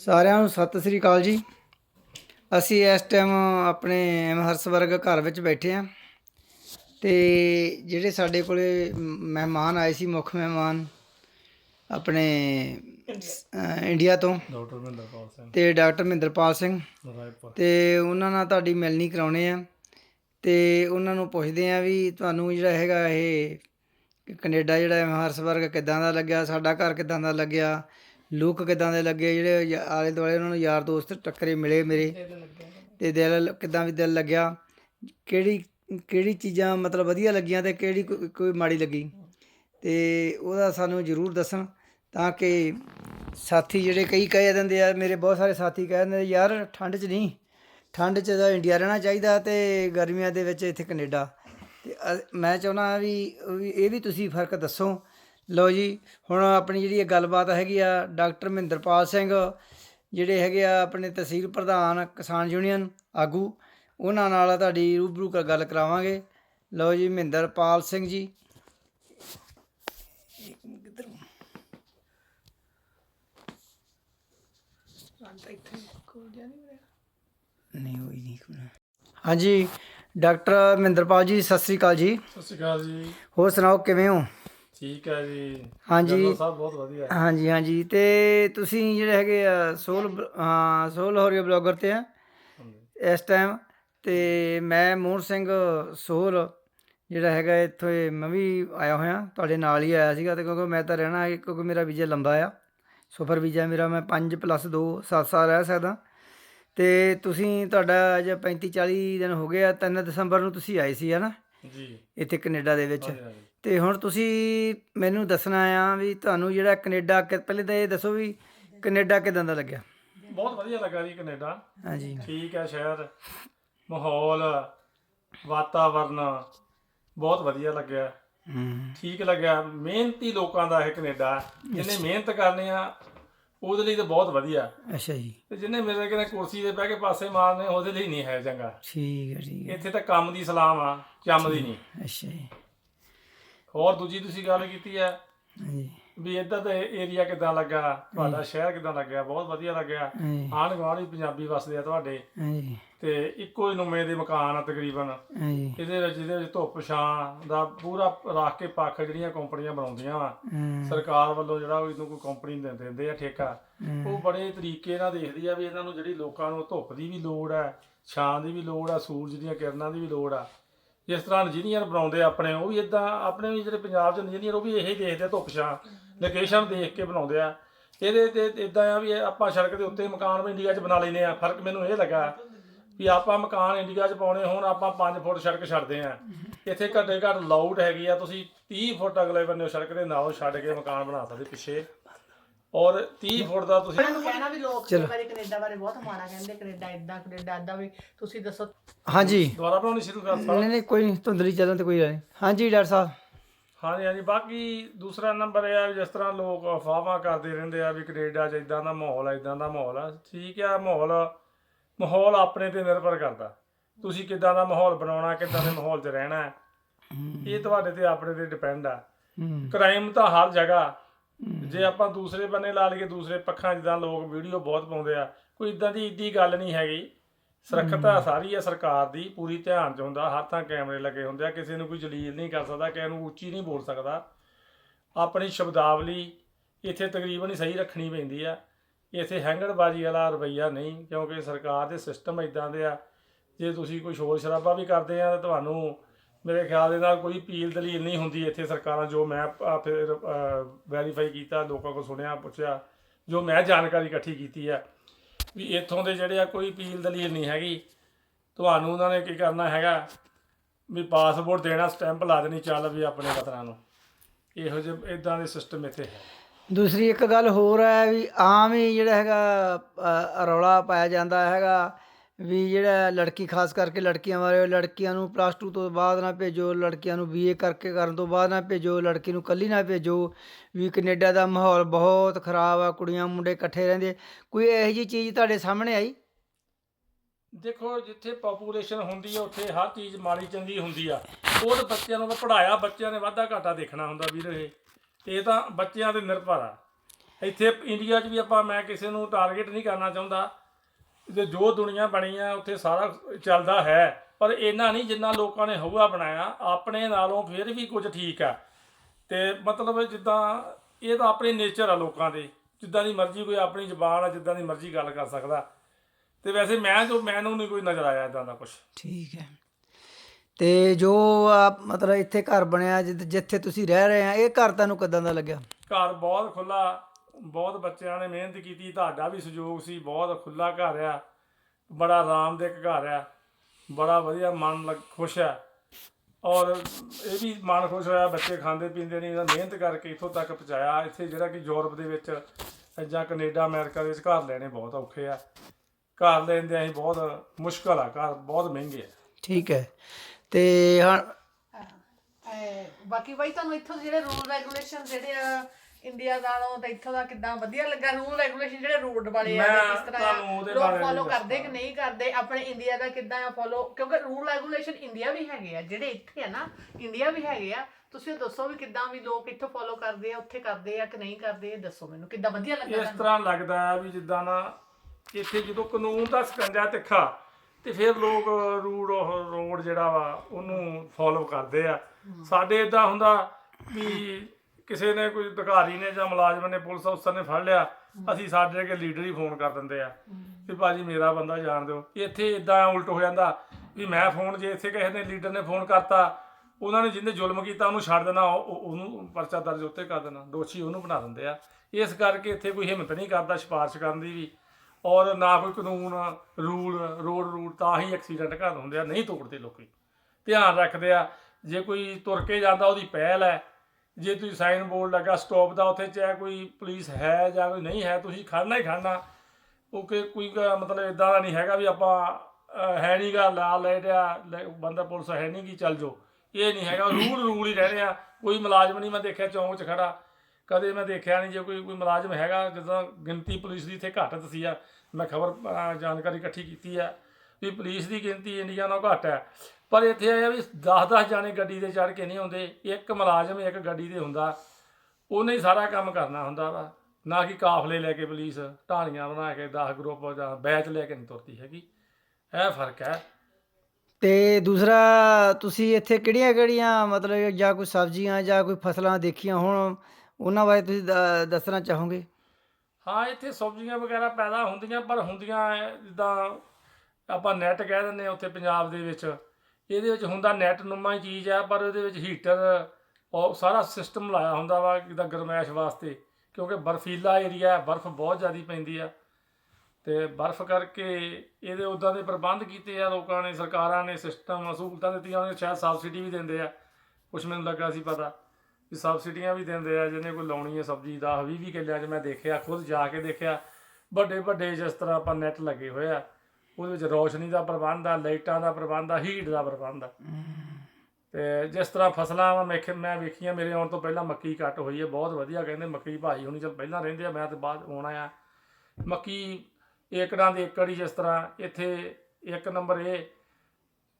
ਸਾਰਿਆਂ ਨੂੰ ਸਤਿ ਸ੍ਰੀ ਅਕਾਲ ਜੀ। ਅਸੀਂ ਇਸ ਟਾਈਮ ਆਪਣੇ ਹਰਸਵਰਗ ਘਰ ਵਿੱਚ ਬੈਠੇ ਹਾਂ ਤੇ ਜਿਹੜੇ ਸਾਡੇ ਕੋਲੇ ਮਹਿਮਾਨ ਆਏ ਸੀ ਮੁੱਖ ਮਹਿਮਾਨ ਆਪਣੇ ਇੰਡੀਆ ਤੋਂ ਡਾਕਟਰ ਮਹਿੰਦਰਪਾਲ ਸਿੰਘ। ਤੇ ਡਾਕਟਰ ਮਹਿੰਦਰਪਾਲ ਸਿੰਘ। ਤੇ ਉਹਨਾਂ ਨਾਲ ਤੁਹਾਡੀ ਮਿਲਣੀ ਕਰਾਉਣੇ ਆ। ਤੇ ਉਹਨਾਂ ਨੂੰ ਪੁੱਛਦੇ ਆ ਵੀ ਤੁਹਾਨੂੰ ਜਿਹੜਾ ਹੈਗਾ ਇਹ ਕੈਨੇਡਾ ਜਿਹੜਾ ਹਰਸਵਰਗ ਕਿੱਦਾਂ ਦਾ ਲੱਗਿਆ ਸਾਡਾ ਘਰ ਕਿੱਦਾਂ ਦਾ ਲੱਗਿਆ ਲੋਕ ਕਿੱਦਾਂ ਦੇ ਲੱਗੇ? ਜਿਹੜੇ ਯਾ- ਆਲੇ ਦੁਆਲੇ ਉਹਨਾਂ ਨੂੰ ਯਾਰ ਦੋਸਤ ਟੱਕਰੇ ਮਿਲੇ ਮੇਰੇ। ਤੇ ਦਿਲ ਕਿੱਦਾਂ ਵੀ ਦਿਲ ਲੱਗਿਆ। ਕਿਹੜੀ ਕਿਹੜੀ ਚੀਜ਼ਾਂ ਮਤਲਬ ਵਧੀਆ ਲੱਗੀਆਂ ਤੇ ਕਿਹੜੀ ਕੋਈ ਕੋਈ ਮਾੜੀ ਲੱਗੀ? ਤੇ ਉਹਦਾ ਸਾਨੂੰ ਜ਼ਰੂਰ ਦੱਸਣ ਤਾਂ ਕਿ ਸਾਥੀ ਜਿਹੜੇ ਕਈ ਕਹਿ ਦਿੰਦੇ ਆ ਮੇਰੇ ਬਹੁਤ ਸਾਰੇ ਸਾਥੀ ਕਹਿ ਦਿੰਦੇ ਯਾਰ ਠੰਡ 'ਚ ਨਹੀਂ। ਠੰਡ 'ਚ ਤਾਂ ਇੰਡੀਆ ਰਹਿਣਾ ਚਾਹੀਦਾ ਤੇ ਗਰਮੀਆਂ ਦੇ ਵਿੱਚ ਇੱਥੇ ਕੈਨੇਡਾ। ਤੇ ਅ- ਮੈਂ ਚਾਹੁੰਦਾ ਵੀ ਵੀ ਇਹ ਵੀ ਤੁਸੀਂ ਫ਼ਰਕ ਦੱਸੋ ਲਓ ਜੀ ਹੁਣ ਆਪਣੀ ਜਿਹੜੀ ਇਹ ਗੱਲਬਾਤ ਹੈਗੀ ਆ ਡਾਕਟਰ ਮਹਿੰਦਰਪਾਲ ਸਿੰਘ ਜਿਹੜੇ ਹੈਗੇ ਆ ਆਪਣੇ ਤਹਿਸੀਲ ਪ੍ਰਧਾਨ ਕਿਸਾਨ ਯੂਨੀਅਨ ਆਗੂ ਉਹਨਾਂ ਨਾਲ ਤੁਹਾਡੀ ਰੂਬਰੂ ਕਰ ਗੱਲ ਕਰਾਵਾਂਗੇ। ਲਓ ਜੀ ਮਹਿੰਦਰਪਾਲ ਸਿੰਘ ਜੀ। ਨਹੀਂ ਹੋਈ ਨਹੀਂ ਹਾਂਜੀ ਡਾਕਟਰ ਮਹਿੰਦਰਪਾਲ ਜੀ ਸਤਿ ਸ੍ਰੀ ਅਕਾਲ ਜੀ। ਸਤਿ ਸ਼੍ਰੀ ਅਕਾਲ ਜੀ। ਹੋਰ ਸੁਣਾਓ ਕਿਵੇਂ ਹੋ? ਠੀਕ ਹੈ ਜੀ। ਹਾਂਜੀ। ਸਾਹਿਬ ਬਹੁਤ ਵਧੀਆ। ਹਾਂਜੀ ਹਾਂਜੀ। ਤੇ ਤੁਸੀਂ ਜਿਹੜੇ ਹੈਗੇ ਆ ਸੋਲ ਹਾਂ ਸੋਲ ਹੋਰੀਆ ਬਲੌਗਰ ਤੇ ਆ। ਇਸ ਟਾਈਮ ਤੇ ਮੈਂ ਮੋਹਨ ਸਿੰਘ ਸੋਲ ਜਿਹੜਾ ਹੈਗਾ ਇੱਥੋਂ ਮੈਂ ਵੀ ਆਇਆ ਹੋਇਆ ਤੁਹਾਡੇ ਨਾਲ ਹੀ ਆਇਆ ਸੀਗਾ ਤੇ ਕਿਉਂਕਿ ਮੈਂ ਤਾਂ ਰਹਿਣਾ ਹੈ ਕਿਉਂਕਿ ਮੇਰਾ ਵੀਜ਼ਾ ਲੰਬਾ ਆ। ਸਫਰ ਵੀਜ਼ਾ ਮੇਰਾ ਮੈਂ 5 ਪਲੱਸ 2 7 ਸਾਲ ਰਹਿ ਸਕਦਾ। ਤੇ ਤੁਸੀਂ ਤੁਹਾਡਾ ਜੇ 35 40 ਦਿਨ ਹੋ ਗਏ ਆ 3 ਦਸੰਬਰ ਨੂੰ ਤੁਸੀਂ ਆਏ ਸੀ ਹਨਾ ਜੀ। ਇੱਥੇ ਕੈਨੇਡਾ ਦੇ ਵਿੱਚ। ਤੇ ਹੁਣ ਤੁਸੀਂ ਮੈਨੂੰ ਦੱਸਣਾ ਆ ਵੀ ਤੁਹਾਨੂੰ ਜਿਹੜਾ ਕੈਨੇਡਾ ਕਿ- ਪਹਿਲੇ ਤਾਂ ਇਹ ਦੱਸੋ ਵੀ ਕੈਨੇਡਾ ਕਿਦਾਂ ਦਾ ਲੱਗਿਆ? ਬਹੁਤ ਵਧੀਆ ਲੱਗਾ ਜੀ ਕੈਨੇਡਾ। ਹਾਂਜੀ। ਠੀਕ ਹੈ ਸ਼ਹਿਰ ਮਾਹੌਲ ਵਾਤਾਵਰਨ ਬਹੁਤ ਵਧੀਆ ਲੱਗਿਆ। ਹੂੰ। ਠੀਕ ਲੱਗਿਆ। ਮਿਹਨਤੀ ਲੋਕਾਂ ਦਾ ਇਹ ਕੈਨੇਡਾ। ਜਿਹਨੇ ਮਿਹਨਤ ਕਰਨੀ ਆ ਉਹਦੇ ਲਈ ਤਾਂ ਬਹੁਤ ਵਧੀਆ। ਅੱਛਾ ਜੀ। ਤੇ ਜਿਹਨੇ ਮੇਰੇ ਕਹਿੰਦੇ ਕੁਰਸੀ ਤੇ ਬਹਿ ਕੇ ਪਾਸੇ ਮਾਰਨੇ ਉਹਦੇ ਲਈ ਨਹੀਂ ਹੈ ਚੰਗਾ। ਠੀਕ ਹੈ ਠੀਕ ਹੈ। ਇੱਥੇ ਤਾਂ ਕੰਮ ਦੀ ਸਲਾਮ ਆ ਚੰਮ ਦੀ ਨਹੀਂ। ਅੱਛਾ ਜੀ। ਹੋਰ ਦੂਜੀ ਤੁਸੀਂ ਗੱਲ ਕੀਤੀ ਹੈ ਹਾਂਜੀ ਵੀ ਇੱਧਰ ਦਾ ਏਰੀਆ ਕਿਦਾਂ ਲੱਗਾ ਤੁਹਾਡਾ ਸ਼ਹਿਰ ਕਿਦਾਂ ਲੱਗਿਆ ਬਹੁਤ ਵਧੀਆ ਲੱਗਿਆ। ਹਾਂਜੀ ਆਂਢ ਗੁਆਂਢ ਵੀ ਪੰਜਾਬੀ ਵਸਦੇ ਆ ਤੁਹਾਡੇ। ਹਾਂਜੀ ਤੇ ਇੱਕੋ ਹੀ ਨੁਮੇ ਦੇ ਮਕਾਨ ਆ ਤਕਰੀਬਨ। ਹਾਂਜੀ ਇਹਦੇ ਵਿੱਚ ਇਹਦੇ ਵਿੱਚ ਧੁੱਪ ਛਾਂ ਦਾ ਪੂਰਾ ਰੱਖ ਕੇ ਪੱਖ ਜਿਹੜੀਆਂ ਕੰਪਨੀਆਂ ਬਣਾਉਂਦੀਆਂ ਵਾ। ਸਰਕਾਰ ਵੱਲੋਂ ਜਿਹੜਾ ਉਹ ਇਹਨੂੰ ਕੋਈ ਕੰਪਨੀ ਦੇ ਦਿੰਦੇ ਆ ਠੇਕਾ। ਉਹ ਬੜੇ ਤਰੀਕੇ ਨਾਲ ਦੇਖਦੀ ਆ ਵੀ ਇਹਨਾਂ ਨੂੰ ਜਿਹੜੀ ਲੋਕਾਂ ਨੂੰ ਧੁੱਪ ਦੀ ਵੀ ਲੋੜ ਹੈ ਛਾਂ ਦੀ ਵੀ ਲੋੜ ਆ ਸੂਰਜ ਦੀਆਂ ਕਿਰਨਾਂ ਦੀ ਵੀ ਲੋੜ ਆ। ਜਿਸ ਤਰ੍ਹਾਂ ਇੰਜੀਨੀਅਰ ਬਣਾਉਂਦੇ ਆਪਣੇ, ਉਹ ਵੀ ਇਦਾਂ ਆਪਣੇ ਵੀ ਜਿਹੜੇ ਪੰਜਾਬ 'ਚ ਇੰਜੀਨੀਅਰ ਉਹ ਵੀ ਇਹੀ ਦੇਖਦੇ ਆ ਧੁੱਪ ਛਾਂ ਲੋਕੇਸ਼ਨ ਦੇਖ ਕੇ ਬਣਾਉਂਦੇ ਆ। ਇਹਦੇ ਤੇ ਇਦਾਂ ਆ ਵੀ ਆਪਾਂ ਸੜਕ ਦੇ ਉੱਤੇ ਮਕਾਨ ਵੀ ਇੰਡੀਆ 'ਚ ਬਣਾ ਲੈਨੇ ਆ। ਫ਼ਰਕ ਮੈਨੂੰ ਇਹ ਲੱਗਾ ਵੀ ਆਪਾਂ ਮਕਾਨ ਇੰਡੀਆ 'ਚ ਪਾਉਣੇ, ਹੋਣ ਆਪਾਂ 5 ਫੁੱਟ ਸੜਕ ਛੱਡਦੇ ਆ। ਇੱਥੇ ਘੱਟੇ ਘੱਟ ਲਾਊਟ ਹੈਗੀ ਆ, ਤੁਸੀਂ 30 ਫੁੱਟ ਅਗਲੇ ਬੰਨੇ ਸੜਕ ਦੇ ਨਾਲ ਛੱਡ ਕੇ ਮਕਾਨ ਬਣਾ ਸਕਦੇ ਪਿੱਛੇ। ਔਰ 30 ਫੁੱਟ ਦਾ ਤੁਸੀਂ ਨੂੰ ਕਹਿਣਾ ਵੀ ਲੋਕ ਕਈ ਵਾਰੀ ਕੈਨੇਡਾ ਬਾਰੇ ਬਹੁਤ ਮਾੜਾ ਕਹਿੰਦੇ ਕੈਨੇਡਾ ਇਦਾਂ ਕੈਨੇਡਾ ਇਦਾਂ ਵੀ ਤੁਸੀਂ ਦੱਸੋ। ਹਾਂਜੀ। ਦੁਬਾਰਾ ਬਣਾਉਣੀ ਸ਼ੁਰੂ ਕਰ ਸਕਦਾ ਨਹੀਂ ਨਹੀਂ ਕੋਈ ਨਹੀਂ ਧੁੰਦਲੀ ਚੱਲਣ ਤੇ ਕੋਈ ਗੱਲ ਨਹੀਂ। ਹਾਂਜੀ ਡਾਕਟਰ ਸਾਹਿਬ। ਹਾਂਜੀ ਹਾਂਜੀ ਬਾਕੀ ਦੂਸਰਾ ਨੰਬਰ ਇਹ ਆ ਵੀ ਜਿਸ ਤਰ੍ਹਾਂ ਲੋਕ ਅਫਵਾਹਾਂ ਕਰਦੇ ਰਹਿੰਦੇ ਆ ਵੀ ਕੈਨੇਡਾ 'ਚ ਇਦਾਂ ਦਾ ਮਾਹੌਲ ਆ ਇਦਾਂ ਦਾ ਮਾਹੌਲ ਆ। ਠੀਕ ਆ ਮਾਹੌਲ ਮਾਹੌਲ ਆਪਣੇ ਤੇ ਨਿਰਭਰ ਕਰਦਾ। ਤੁਸੀਂ ਕਿੱਦਾਂ ਦਾ ਮਾਹੌਲ ਬਣਾਉਣਾ ਕਿੱਦਾਂ ਦੇ ਮਾਹੌਲ 'ਚ ਰਹਿਣਾ ਇਹ ਤੁਹਾਡੇ ਤੇ ਆਪਣੇ ਤੇ ਡਿਪੈਂਡ ਆ। ਕ੍ਰਾਈਮ ਤਾਂ ਹਰ ਜਗ੍ਹਾ ਜੇ ਆਪਾਂ ਦੂਸਰੇ ਬੰਨੇ ਲਾ ਲਈਏ ਦੂਸਰੇ ਪੱਖਾਂ ਜਿੱਦਾਂ ਲੋਕ ਵੀਡੀਓ ਬਹੁਤ ਪਾਉਂਦੇ ਆ ਕੋਈ ਇਦਾਂ ਦੀ ਇੱਡੀ ਗੱਲ ਨਹੀਂ ਹੈਗੀ। ਸੁਰੱਖਿਅਤ ਆ ਸਾਰੀ ਆ ਸਰਕਾਰ ਦੀ ਪੂਰੀ ਧਿਆਨ ਚ ਹੁੰਦਾ ਹਰ ਥਾਂ ਕੈਮਰੇ ਲੱਗੇ ਹੁੰਦੇ ਆ ਕਿਸੇ ਨੂੰ ਕੋਈ ਜਲੀਲ ਨਹੀਂ ਕਰ ਸਕਦਾ ਕਿਸੇ ਨੂੰ ਉੱਚੀ ਨਹੀਂ ਬੋਲ ਸਕਦਾ। ਆਪਣੀ ਸ਼ਬਦਾਵਲੀ ਇੱਥੇ ਤਕਰੀਬਨ ਹੀ ਸਹੀ ਰੱਖਣੀ ਪੈਂਦੀ ਆ। ਇੱਥੇ ਹੈਂਗੜਬਾਜੀ ਵਾਲਾ ਰਵਈਆ ਨਹੀਂ ਕਿਉਂਕਿ ਸਰਕਾਰ ਦੇ ਸਿਸਟਮ ਇਦਾਂ ਦੇ ਆ। ਜੇ ਤੁਸੀਂ ਕੋਈ ਸ਼ੋਰ ਸ਼ਰਾਬਾ ਵੀ ਕਰਦੇ ਆ ਤਾਂ ਤੁਹਾਨੂੰ ਮੇਰੇ ਖਿਆਲ ਦੇ ਨਾਲ ਕੋਈ ਅਪੀਲ ਦਲੀਲ ਨਹੀਂ ਹੁੰਦੀ ਇੱਥੇ ਸਰਕਾਰਾਂ ਜੋ ਮੈਂ ਆ ਫਿਰ ਵੈਰੀਫਾਈ ਕੀਤਾ ਲੋਕਾਂ ਕੋਲ ਸੁਣਿਆ ਪੁੱਛਿਆ ਜੋ ਮੈਂ ਜਾਣਕਾਰੀ ਇਕੱਠੀ ਕੀਤੀ ਆ ਵੀ ਇੱਥੋਂ ਦੇ ਜਿਹੜੇ ਆ ਕੋਈ ਅਪੀਲ ਦਲੀਲ ਨਹੀਂ ਹੈਗੀ। ਤੁਹਾਨੂੰ ਉਹਨਾਂ ਨੇ ਕੀ ਕਰਨਾ ਹੈਗਾ ਵੀ ਪਾਸਪੋਰਟ ਦੇਣਾ ਸਟੈਂਪ ਲਾ ਦੇਣੀ ਚੱਲ ਵੀ ਆਪਣੇ ਵਤਨਾਂ ਨੂੰ। ਇਹੋ ਜਿਹੇ ਇਦਾਂ ਦੇ ਸਿਸਟਮ ਇੱਥੇ ਹੈ। ਦੂਸਰੀ ਇੱਕ ਗੱਲ ਹੋਰ ਹੈ ਵੀ ਆਮ ਹੀ ਜਿਹੜਾ ਹੈਗਾ ਅ, ਰੌਲਾ ਪਾਇਆ ਜਾਂਦਾ ਹੈਗਾ। ਵੀ ਜਿਹੜਾ ਲੜਕੀ, ਖਾਸ ਕਰਕੇ ਲੜਕੀਆਂ ਬਾਰੇ, ਲੜਕੀਆਂ ਨੂੰ ਪਲੱਸ 2 ਤੋਂ ਬਾਅਦ ਨਾ ਭੇਜੋ, ਲੜਕੀਆਂ ਨੂੰ ਬੀਏ ਕਰਕੇ ਕਰਨ ਤੋਂ ਬਾਅਦ ਨਾ ਭੇਜੋ, ਲੜਕੀ ਨੂੰ ਕੱਲੀ ਨਾ ਭੇਜੋ। ਵੀ ਕੈਨੇਡਾ ਦਾ ਮਾਹੌਲ ਬਹੁਤ ਖਰਾਬ ਆ, ਕੁੜੀਆਂ ਮੁੰਡੇ ਇਕੱਠੇ ਰਹਿੰਦੇ। ਕੋਈ ਇਹੋ ਜਿਹੀ ਚੀਜ਼ ਤੁਹਾਡੇ ਸਾਹਮਣੇ ਆਈ? ਦੇਖੋ, ਜਿੱਥੇ ਪੋਪੂਲੇਸ਼ਨ ਹੁੰਦੀ ਹੈ ਉੱਥੇ ਹਰ ਚੀਜ਼ ਮਾੜੀ ਚੰਗੀ ਹੁੰਦੀ ਆ। ਉਹ ਤਾਂ ਬੱਚਿਆਂ ਨੂੰ ਤਾਂ ਪੜਾਇਆ ਬੱਚਿਆਂ ਨੇ ਵਾਧਾ ਘਾਟਾ ਦੇਖਣਾ ਹੁੰਦਾ ਵੀਰ ਇਹ। ਇਹ ਤਾਂ ਬੱਚਿਆਂ ਤੇ ਨਿਰਭਰ ਆ। ਇੱਥੇ ਇੰਡੀਆ 'ਚ ਵੀ ਆਪਾਂ, ਮੈਂ ਕਿਸੇ ਨੂੰ ਟਾਰਗੇਟ ਨਹੀਂ ਕਰਨਾ ਚਾਹੁੰਦਾ। ਤੇ ਜੋ ਦੁਨੀਆ ਬਣੀ ਆ ਉੱਥੇ ਸਾਰਾ ਚੱਲਦਾ ਹੈ। ਪਰ ਇੰਨਾ ਨਹੀਂ ਜਿੰਨਾ ਲੋਕਾਂ ਨੇ ਹਊਆ ਬਣਾਇਆ। ਆਪਣੇ ਨਾਲੋਂ ਫਿਰ ਵੀ ਕੁਝ ਠੀਕ ਆ। ਤੇ ਮਤਲਬ ਜਿੱਦਾਂ ਇਹ ਤਾਂ ਆਪਣੇ ਨੇਚਰ ਆ ਲੋਕਾਂ ਦੇ। ਜਿੱਦਾਂ ਦੀ ਮਰਜ਼ੀ ਕੋਈ ਆਪਣੀ ਜ਼ੁਬਾਨ ਆ ਜਿੱਦਾਂ ਦੀ ਮਰਜ਼ੀ ਗੱਲ ਕਰ ਸਕਦਾ। ਤੇ ਵੈਸੇ ਮੈਂ ਜੋ ਮੈਨੂੰ ਨਹੀਂ ਕੋਈ ਨਜ਼ਰ ਆਇਆ ਇਦਾਂ ਦਾ ਕੁਝ ਠੀਕ ਹੈ। ਤੇ ਜੋ ਮਤਲਬ ਇੱਥੇ ਘਰ ਬਣਿਆ ਜਿੱਥੇ ਤੁਸੀਂ ਰਹਿ ਰਹੇ ਆ ਇਹ ਘਰ ਤੁਹਾਨੂੰ ਕਿਦਾਂ ਦਾ ਲੱਗਿਆ? ਘਰ ਬਹੁਤ ਖੁੱਲਾ ਬਹੁਤ ਬੱਚਿਆਂ ਨੇ ਮਿਹਨਤ ਕੀਤੀ ਤੁਹਾਡਾ ਵੀ ਸਹਿਯੋਗ ਸੀ ਬਹੁਤ ਖੁੱਲਾ ਘਰ ਆ ਬੜਾ ਆਰਾਮਦਾਇਕ ਘਰ ਆ ਬੜਾ ਵਧੀਆ ਮਨ ਲੱਗ- ਖੁਸ਼ ਆ। ਔਰ ਇਹ ਵੀ ਮਨ ਖੁਸ਼ ਹੋਇਆ ਬੱਚੇ ਖਾਂਦੇ ਪੀਂਦੇ ਨਹੀਂ ਇਹਦਾ ਮਿਹਨਤ ਕਰਕੇ ਇੱਥੋਂ ਤੱਕ ਪਹੁੰਚਾਇਆ। ਇੱਥੇ ਜਿਹੜਾ ਕਿ ਯੂਰਪ ਦੇ ਵਿੱਚ ਜਾਂ ਕੈਨੇਡਾ ਅਮਰੀਕਾ ਦੇ ਵਿੱਚ ਘਰ ਲੈਣੇ ਬਹੁਤ ਔਖੇ ਆ। ਘਰ ਲੈਣ ਦੇ ਅਸੀਂ ਬਹੁਤ ਮੁਸ਼ਕਲ ਆ ਘਰ ਬਹੁਤ ਮਹਿੰਗੇ ਆ। ਠੀਕ ਹੈ। ਤੇ ਹਾਂ। ਬਾਕੀ ਬਾਈ ਤੁਹਾਨੂੰ ਇੱਥੋਂ ਦੇ ਜਿਹੜੇ ਰੂਲ ਰੈਗੂਲੇਸ਼ਨ ਜਿਹੜੇ ਆ ਇੰਡੀਆ ਨਾਲੋਂ ਤੇ ਇੱਥੋਂ ਦਾ ਕਿੱਦਾਂ ਵਧੀਆ ਲੱਗਾ? ਰੂਲ ਰੈਗੂਲੇਸ਼ਨ ਜਿਹੜੇ ਰੋਡ ਵਾਲੇ ਆ ਮੈਂ ਜਾਂ ਕਿਸ ਤਰ੍ਹਾਂ ਤੁਹਾਨੂੰ ਉਹਦੇ ਲੋਕ ਬਾਰੇ ਫੋਲੋ ਕਰਦੇ ਕਿ। ਨਹੀਂ ਕਰਦੇ ਆਪਣੇ ਇੰਡੀਆ ਦਾ ਕਿੱਦਾਂ ਆ ਫੋਲੋ ਕਿਉਂਕਿ ਰੂਲ ਰੈਗੂਲੇਸ਼ਨ ਇੰਡੀਆ ਵੀ ਹੈਗੇ ਆ ਜਿਹੜੇ ਇੱਥੇ ਆ ਨਾ ਇੰਡੀਆ ਵੀ ਹੈਗੇ ਆ। ਤੁਸੀਂ ਦੱਸੋ ਵੀ ਕਿੱਦਾਂ ਵੀ ਲੋਕ ਇੱਥੋਂ ਫੋਲੋ ਕਰਦੇ ਆ ਉੱਥੇ ਕਰਦੇ ਆ ਕਿ ਨਹੀਂ ਕਰਦੇ? ਇਹ ਦੱਸੋ ਮੈਨੂੰ ਕਿੱਦਾਂ ਵਧੀਆ ਲੱਗਾ ਇਸ ਤਰ੍ਹਾਂ ਲੱਗਦਾ ਹੈ ਵੀ ਜਿੱਦਾਂ ਨਾ ਇੱਥੇ ਜਦੋਂ ਕਾਨੂੰਨ ਦਾ ਸਕੰਜਾ ਤਿੱਖਾ ਤੇ ਫਿਰ ਲੋਕ ਰੂਡ ਉਹ ਰੋਡ ਜਿਹੜਾ ਵਾ ਉਹਨੂੰ ਫੋਲੋ ਕਰਦੇ ਆ। ਸਾਡੇ ਇਦਾਂ ਹੁੰਦਾ ਵੀ ਕਿਸੇ ਨੇ ਕੋਈ ਅਧਿਕਾਰੀ ਨੇ ਜਾਂ ਮੁਲਾਜ਼ਮ ਨੇ ਪੁਲਿਸ ਅਫਸਰ ਨੇ ਫੜ ਲਿਆ ਅਸੀਂ ਸਾਡੇ ਅੱਗੇ ਲੀਡਰ ਹੀ ਫੋਨ ਕਰ ਦਿੰਦੇ ਆ ਵੀ ਭਾਜੀ ਮੇਰਾ ਬੰਦਾ ਜਾਣ ਦਿਓ। ਇੱਥੇ ਇਦਾਂ ਉਲਟ ਹੋ ਜਾਂਦਾ ਵੀ ਮੈਂ ਫੋਨ ਜੇ ਇੱਥੇ ਕਿਸੇ ਨੇ ਲੀਡਰ ਨੇ ਫੋਨ ਕਰਤਾ ਉਹਨਾਂ ਨੇ ਜਿਹਨੇ ਜ਼ੁਲਮ ਕੀਤਾ ਉਹਨੂੰ ਛੱਡ ਦੇਣਾ ਉਹ- ਉਹ- ਉਹਨੂੰ ਪਰਚਾ ਦਰਜ ਉੱਤੇ ਕਰ ਦੇਣਾ ਦੋਸ਼ੀ ਉਹਨੂੰ ਬਣਾ ਦਿੰਦੇ ਆ। ਇਸ ਕਰਕੇ ਇੱਥੇ ਕੋਈ ਹਿੰਮਤ ਨਹੀਂ ਕਰਦਾ ਸਿਫਾਰਿਸ਼ ਕਰਨ ਦੀ ਵੀ। ਔਰ ਨਾ ਕੋਈ ਕਾਨੂੰਨ ਰੂਲ ਰੋਡ ਰੂਲ ਤਾਂ ਹੀ ਐਕਸੀਡੈਂਟ ਘਰ ਹੁੰਦੇ ਆ ਨਹੀਂ ਤੋੜਦੇ ਲੋਕੀ। ਧਿਆਨ ਰੱਖਦੇ ਆ ਜੇ ਕੋਈ ਤੁਰ ਕੇ ਜਾਂਦਾ ਉਹਦੀ ਪਹਿਲ ਹੈ ਜੇ ਤੁਸੀਂ ਸਾਈਨ ਬੋਰਡ ਲੱਗਾ ਸਟਾਪ ਦਾ ਉੱਥੇ ਚਾਹੇ ਕੋਈ ਪੁਲਿਸ ਹੈ ਜਾਂ ਕੋਈ ਨਹੀਂ ਹੈ ਤੁਸੀਂ ਖੜਨਾ ਹੀ ਖੜਨਾ। ਉਹ ਕਿ ਕੋਈ ਮਤਲਬ ਇਦਾਂ ਦਾ ਨਹੀਂ ਹੈਗਾ ਵੀ ਆਪਾਂ ਅਹ, ਹੈ ਨਹੀਂਗਾ ਲਾ ਲੈ ਆ ਲੈ- ਬੰਦਾ ਪੁਲਿਸ ਹੈ ਨਹੀਂ ਗੀ ਚੱਲ ਜਾਓ। ਇਹ ਨਹੀਂ ਹੈਗਾ ਰੂਲ ਰੂਲ ਹੀ ਰਹਿਣੇ ਆ। ਕੋਈ ਮੁਲਾਜ਼ਮ ਨਹੀਂ ਮੈਂ ਦੇਖਿਆ ਚੌਂਕ 'ਚ ਖੜਾ। ਕਦੇ ਮੈਂ ਦੇਖਿਆ ਨਹੀਂ ਜੇ ਕੋਈ ਕੋਈ ਮੁਲਾਜ਼ਮ ਹੈਗਾ ਜਦੋਂ ਗਿਣਤੀ ਪੁਲਿਸ ਦੀ ਇੱਥੇ ਘੱਟ ਦਸੀ ਆ। ਮੈਂ ਖਬਰ ਜਾਣਕਾਰੀ ਇਕੱਠੀ ਕੀਤੀ ਆ। ਵੀ ਪੁਲਿਸ ਦੀ ਗਿਣਤੀ ਇੰਡੀਆ ਨਾਲੋਂ ਘੱਟ ਹੈ ਪਰ ਇੱਥੇ ਇਹ ਆ ਵੀ 10-10 ਜਾਣੇ ਗੱਡੀ ਤੇ ਚੜ੍ਹ ਕੇ ਨਹੀਂ ਆਉਂਦੇ ਇੱਕ ਮੁਲਾਜ਼ਮ ਇੱਕ ਗੱਡੀ ਤੇ ਹੁੰਦਾ ਉਹਨੇ ਹੀ ਸਾਰਾ ਕੰਮ ਕਰਨਾ ਹੁੰਦਾ ਵਾ। ਨਾ ਕਿ ਕਾਫਲੇ ਲੈ ਕੇ ਪੁਲਿਸ ਢਾਣੀਆਂ ਬਣਾ ਕੇ 10 ਗਰੁੱਪ ਜਾਂ ਬੈਚ ਲੈ ਕੇ ਨਹੀਂ ਤੁਰਦੀ ਹੈਗੀ। ਇਹ ਫ਼ਰਕ ਹੈ। ਤੇ ਦੂਸਰਾ ਤੁਸੀਂ ਇੱਥੇ ਕਿਹੜੀਆਂ ਕਿਹੜੀਆਂ ਮਤਲਬ ਜਾਂ ਕੋਈ ਸਬਜ਼ੀਆਂ ਜਾਂ ਕੋਈ ਫਸਲਾਂ ਦੇਖੀਆਂ ਹੁਣ? ਉਹਨਾਂ ਬਾਰੇ ਤੁਸੀਂ ਦ- ਦੱਸਣਾ ਚਾਹੋਗੇ? ਹਾਂ ਇੱਥੇ ਸਬਜ਼ੀਆਂ ਵਗੈਰਾ ਪੈਦਾ ਹੁੰਦੀਆਂ ਪਰ ਹੁੰਦੀਆਂ ਜਿੱਦਾਂ ਆਪਾਂ ਨੈਟ ਕਹਿ ਦਿੰਦੇ ਆ ਉੱਥੇ ਪੰਜਾਬ ਦੇ ਵਿੱਚ। ਇਹਦੇ ਵਿੱਚ ਹੁੰਦਾ ਨੈਟ ਨੁਮਾ ਹੀ ਚੀਜ਼ ਆ, ਪਰ ਇਹਦੇ ਵਿੱਚ ਹੀਟਰ ਉਹ ਸਾਰਾ ਸਿਸਟਮ ਲਾਇਆ ਹੁੰਦਾ ਵਾ ਜਿੱਦਾਂ ਗਰਮੈਸ਼ ਵਾਸਤੇ, ਕਿਉਂਕਿ ਬਰਫੀਲਾ ਏਰੀਆ ਬਰਫ਼ ਬਹੁਤ ਜ਼ਿਆਦੀ ਪੈਂਦੀ ਆ। ਤੇ ਬਰਫ਼ ਕਰਕੇ ਇਹਦੇ ਉਦਾਂ ਦੇ ਪ੍ਰਬੰਧ ਕੀਤੇ ਆ ਲੋਕਾਂ ਨੇ, ਸਰਕਾਰਾਂ ਨੇ ਸਿਸਟਮ ਸਹੂਲਤਾਂ ਦਿੱਤੀਆਂ ਉਹਨੇ ਸ਼ਾਇਦ ਸਬਸਿਡੀ ਵੀ ਦਿੰਦੇ ਆ। ਕੁਛ ਮੈਨੂੰ ਲੱਗਾ ਸੀ ਪਤਾ ਵੀ ਸਬਸਿਡੀਆਂ ਵੀ ਦਿੰਦੇ ਆ, ਜਿਹਨੇ ਕੋਈ ਲਾਉਣੀ ਹੈ ਸਬਜ਼ੀ ਦਾ 20 20 ਕਿੱਲਿਆਂ 'ਚ ਮੈਂ ਦੇਖਿਆ, ਖੁਦ ਜਾ ਕੇ ਦੇਖਿਆ। ਵੱਡੇ ਵੱਡੇ ਜਿਸ ਤਰ੍ਹਾਂ ਆਪਾਂ ਨੈਟ ਲੱਗੇ ਹੋਏ ਆ ਉਹਦੇ ਵਿੱਚ ਰੋਸ਼ਨੀ ਦਾ ਪ੍ਰਬੰਧ ਆ, ਲਾਈਟਾਂ ਦਾ ਪ੍ਰਬੰਧ ਆ ਹੀਟ ਦਾ ਪ੍ਰਬੰਧ ਆ। ਤੇ ਜਿਸ ਤਰ੍ਹਾਂ ਫਸਲਾਂ ਵਾ, ਮੈਂ ਮੈਂ ਵੇਖੀਆਂ, ਮੇਰੇ ਆਉਣ ਤੋਂ ਪਹਿਲਾਂ ਮੱਕੀ ਕੱਟ ਹੋਈ ਹੈ ਬਹੁਤ ਵਧੀਆ, ਕਹਿੰਦੇ ਮੱਕੀ ਭਾਈ ਹੋਣੀ, ਚਲ ਪਹਿਲਾਂ ਰਹਿੰਦੇ ਆ, ਮੈਂ ਤੇ ਬਾਅਦ ਆਉਣਾ ਆ। ਮੱਕੀ ਏਕੜਾਂ ਦੇ ਏਕੜ ਹੀ ਜਿਸ ਤਰ੍ਹਾਂ, ਇੱਥੇ ਇੱਕ ਨੰਬਰ ਇਹ,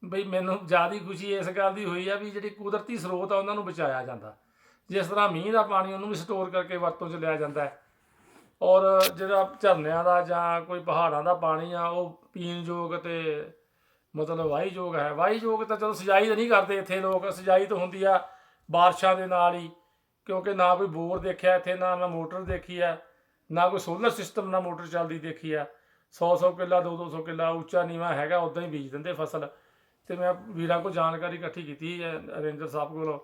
ਬਈ ਮੈਨੂੰ ਜ਼ਿਆਦਾ ਖੁਸ਼ੀ ਇਸ ਗੱਲ ਦੀ ਹੋਈ ਆ ਵੀ ਜਿਹੜੀ ਕੁਦਰਤੀ ਸਰੋਤ ਆ, ਉਹਨਾਂ ਨੂੰ ਬਚਾਇਆ ਜਾਂਦਾ। ਜਿਸ ਤਰ੍ਹਾਂ ਮੀਂਹ ਦਾ ਪਾਣੀ ਉਹਨੂੰ ਵੀ ਸਟੋਰ ਕਰਕੇ ਵਰਤੋਂ 'ਚ ਲਿਆ ਜਾਂਦਾ ਹੈ। ਔਰ ਜਿਹੜਾ ਝਰਨਿਆਂ ਦਾ ਜਾਂ ਕੋਈ ਪਹਾੜਾਂ ਦਾ ਪਾਣੀ ਆ, ਉਹ ਪੀਣ ਯੋਗ ਤੇ ਮਤਲਬ ਵਾਹੀ ਯੋਗ ਹੈ। ਵਾਹੀ ਯੋਗ ਤਾਂ ਚਲੋ ਸਜਾਈ ਤਾਂ ਨਹੀਂ ਕਰਦੇ ਇੱਥੇ ਲੋਕ, ਸਜਾਈ ਤਾਂ ਹੁੰਦੀ ਆ ਬਾਰਿਸ਼ਾਂ ਦੇ ਨਾਲ ਹੀ, ਕਿਉਂਕਿ ਨਾ ਕੋਈ ਬੋਰ ਦੇਖਿਆ ਇੱਥੇ, ਨਾ ਮੈਂ ਮੋਟਰ ਦੇਖੀ ਆ, ਨਾ ਕੋਈ ਸੋਲਰ ਸਿਸਟਮ, ਨਾ ਮੋਟਰ ਚੱਲਦੀ ਦੇਖੀ ਆ। 100-100 ਕਿੱਲਾ 2-200 ਕਿੱਲਾ ਉੱਚਾ ਨੀਵਾ ਹੈਗਾ, ਉਦਾਂ ਹੀ ਬੀਜ ਦਿੰਦੇ ਫਸਲ। ਤੇ ਮੈਂ ਵੀਰਾਂ ਕੋਲ ਜਾਣਕਾਰੀ ਇਕੱਠੀ ਕੀਤੀ ਹੈ ਰੇਂਜਰ ਸਾਹਿਬ ਕੋਲੋਂ।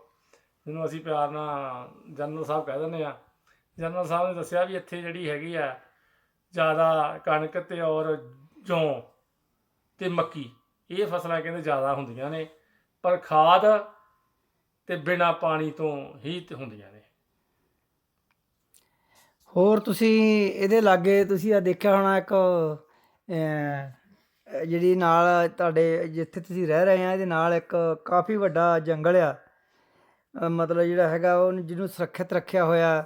ਜਿਹਨੂੰ ਅਸੀਂ ਪਿਆਰ ਨਾਲ ਜਨਰਲ ਸਾਹਿਬ ਕਹਿ ਦਿੰਦੇ ਆ ਜਨਰਲ ਸਾਹਿਬ ਨੇ ਦੱਸਿਆ ਵੀ ਇੱਥੇ ਜਿਹੜੀ ਹੈਗੀ ਆ ਜ਼ਿਆਦਾ ਕਣਕ ਤੇ ਔਰ ਜੌਂ ਤੇ ਮੱਕੀ, ਇਹ ਫਸਲਾਂ ਕਹਿੰਦੇ ਜ਼ਿਆਦਾ ਹੁੰਦੀਆਂ ਨੇ, ਪਰ ਖਾਦ ਤੇ ਬਿਨਾ ਪਾਣੀ ਤੋਂ ਹੀ ਹੁੰਦੀਆਂ ਨੇ। ਹੋਰ ਤੁਸੀਂ ਇਹਦੇ ਲਾਗੇ ਤੁਸੀਂ ਆ ਦੇਖਿਆ ਹੋਣਾ ਇੱਕ ਜਿਹੜੀ ਨਾਲ ਤੁਹਾਡੇ ਜਿੱਥੇ ਤੁਸੀਂ ਰਹਿ ਰਹੇ ਆ, ਇਹਦੇ ਨਾਲ ਇੱਕ ਕਾਫੀ ਵੱਡਾ ਜੰਗਲ ਆ। ਮਤਲਬ ਜਿਹੜਾ ਹੈਗਾ ਉਹ ਜਿਹਨੂੰ ਸੁਰੱਖਿਅਤ ਰੱਖਿਆ ਹੋਇਆ।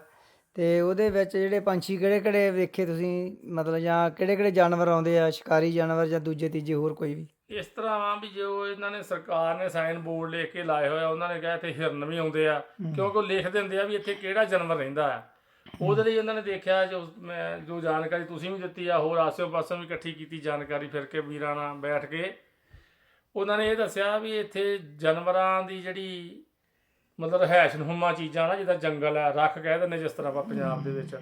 ਤੇ ਉਹਦੇ ਵਿੱਚ ਜਿਹੜੇ ਪੰਛੀ ਕਿਹੜੇ ਕਿਹੜੇ ਵੇਖੇ ਤੁਸੀਂ? ਮਤਲਬ ਜਾਂ ਕਿਹੜੇ ਕਿਹੜੇ ਜਾਨਵਰ ਆਉਂਦੇ ਆ? ਸ਼ਿਕਾਰੀ ਜਾਨਵਰ ਜਾਂ ਦੂਜੇ ਤੀਜੇ ਹੋਰ ਕੋਈ ਵੀ? ਇਸ ਤਰ੍ਹਾਂ ਆ ਵੀ ਜੋ ਇਹਨਾਂ ਨੇ ਸਰਕਾਰ ਨੇ ਸਾਈਨ ਬੋਰਡ ਲਿਖ ਕੇ ਲਾਏ ਹੋਏ ਆ ਉਹਨਾਂ ਨੇ ਕਿਹਾ ਇੱਥੇ ਹਿਰਨ ਵੀ ਆਉਂਦੇ ਆ। ਕਿਉਂਕਿ ਉਹ ਲਿਖ ਦਿੰਦੇ ਆ ਵੀ ਇੱਥੇ ਕਿਹੜਾ ਜਾਨਵਰ ਰਹਿੰਦਾ ਆ। ਉਹਦੇ ਲਈ ਉਹਨਾਂ ਨੇ ਦੇਖਿਆ ਜੋ ਮੈਂ ਜੋ ਜਾਣਕਾਰੀ ਤੁਸੀਂ ਵੀ ਦਿੱਤੀ ਆ ਹੋਰ ਆਸੇ ਪਾਸੇ ਵੀ ਇਕੱਠੀ ਕੀਤੀ ਜਾਣਕਾਰੀ ਫਿਰ ਕੇ ਵੀਰਾਂ ਨਾਲ ਬੈਠ ਕੇ। ਉਹਨਾਂ ਨੇ ਇਹ ਦੱਸਿਆ ਵੀ ਇੱਥੇ ਜਾਨਵਰਾਂ ਦੀ ਜਿਹੜੀ ਮਤਲਬ ਰਹਿائش ਨੁਮਾ ਚੀਜ਼ਾਂ ਨਾ ਜਿੱਦਾਂ ਜੰਗਲ ਹੈ ਰੱਖ ਕਹਿ ਦਿੰਦੇ ਜਿਸ ਤਰ੍ਹਾਂ ਆਪਾਂ ਪੰਜਾਬ ਦੇ ਵਿੱਚ।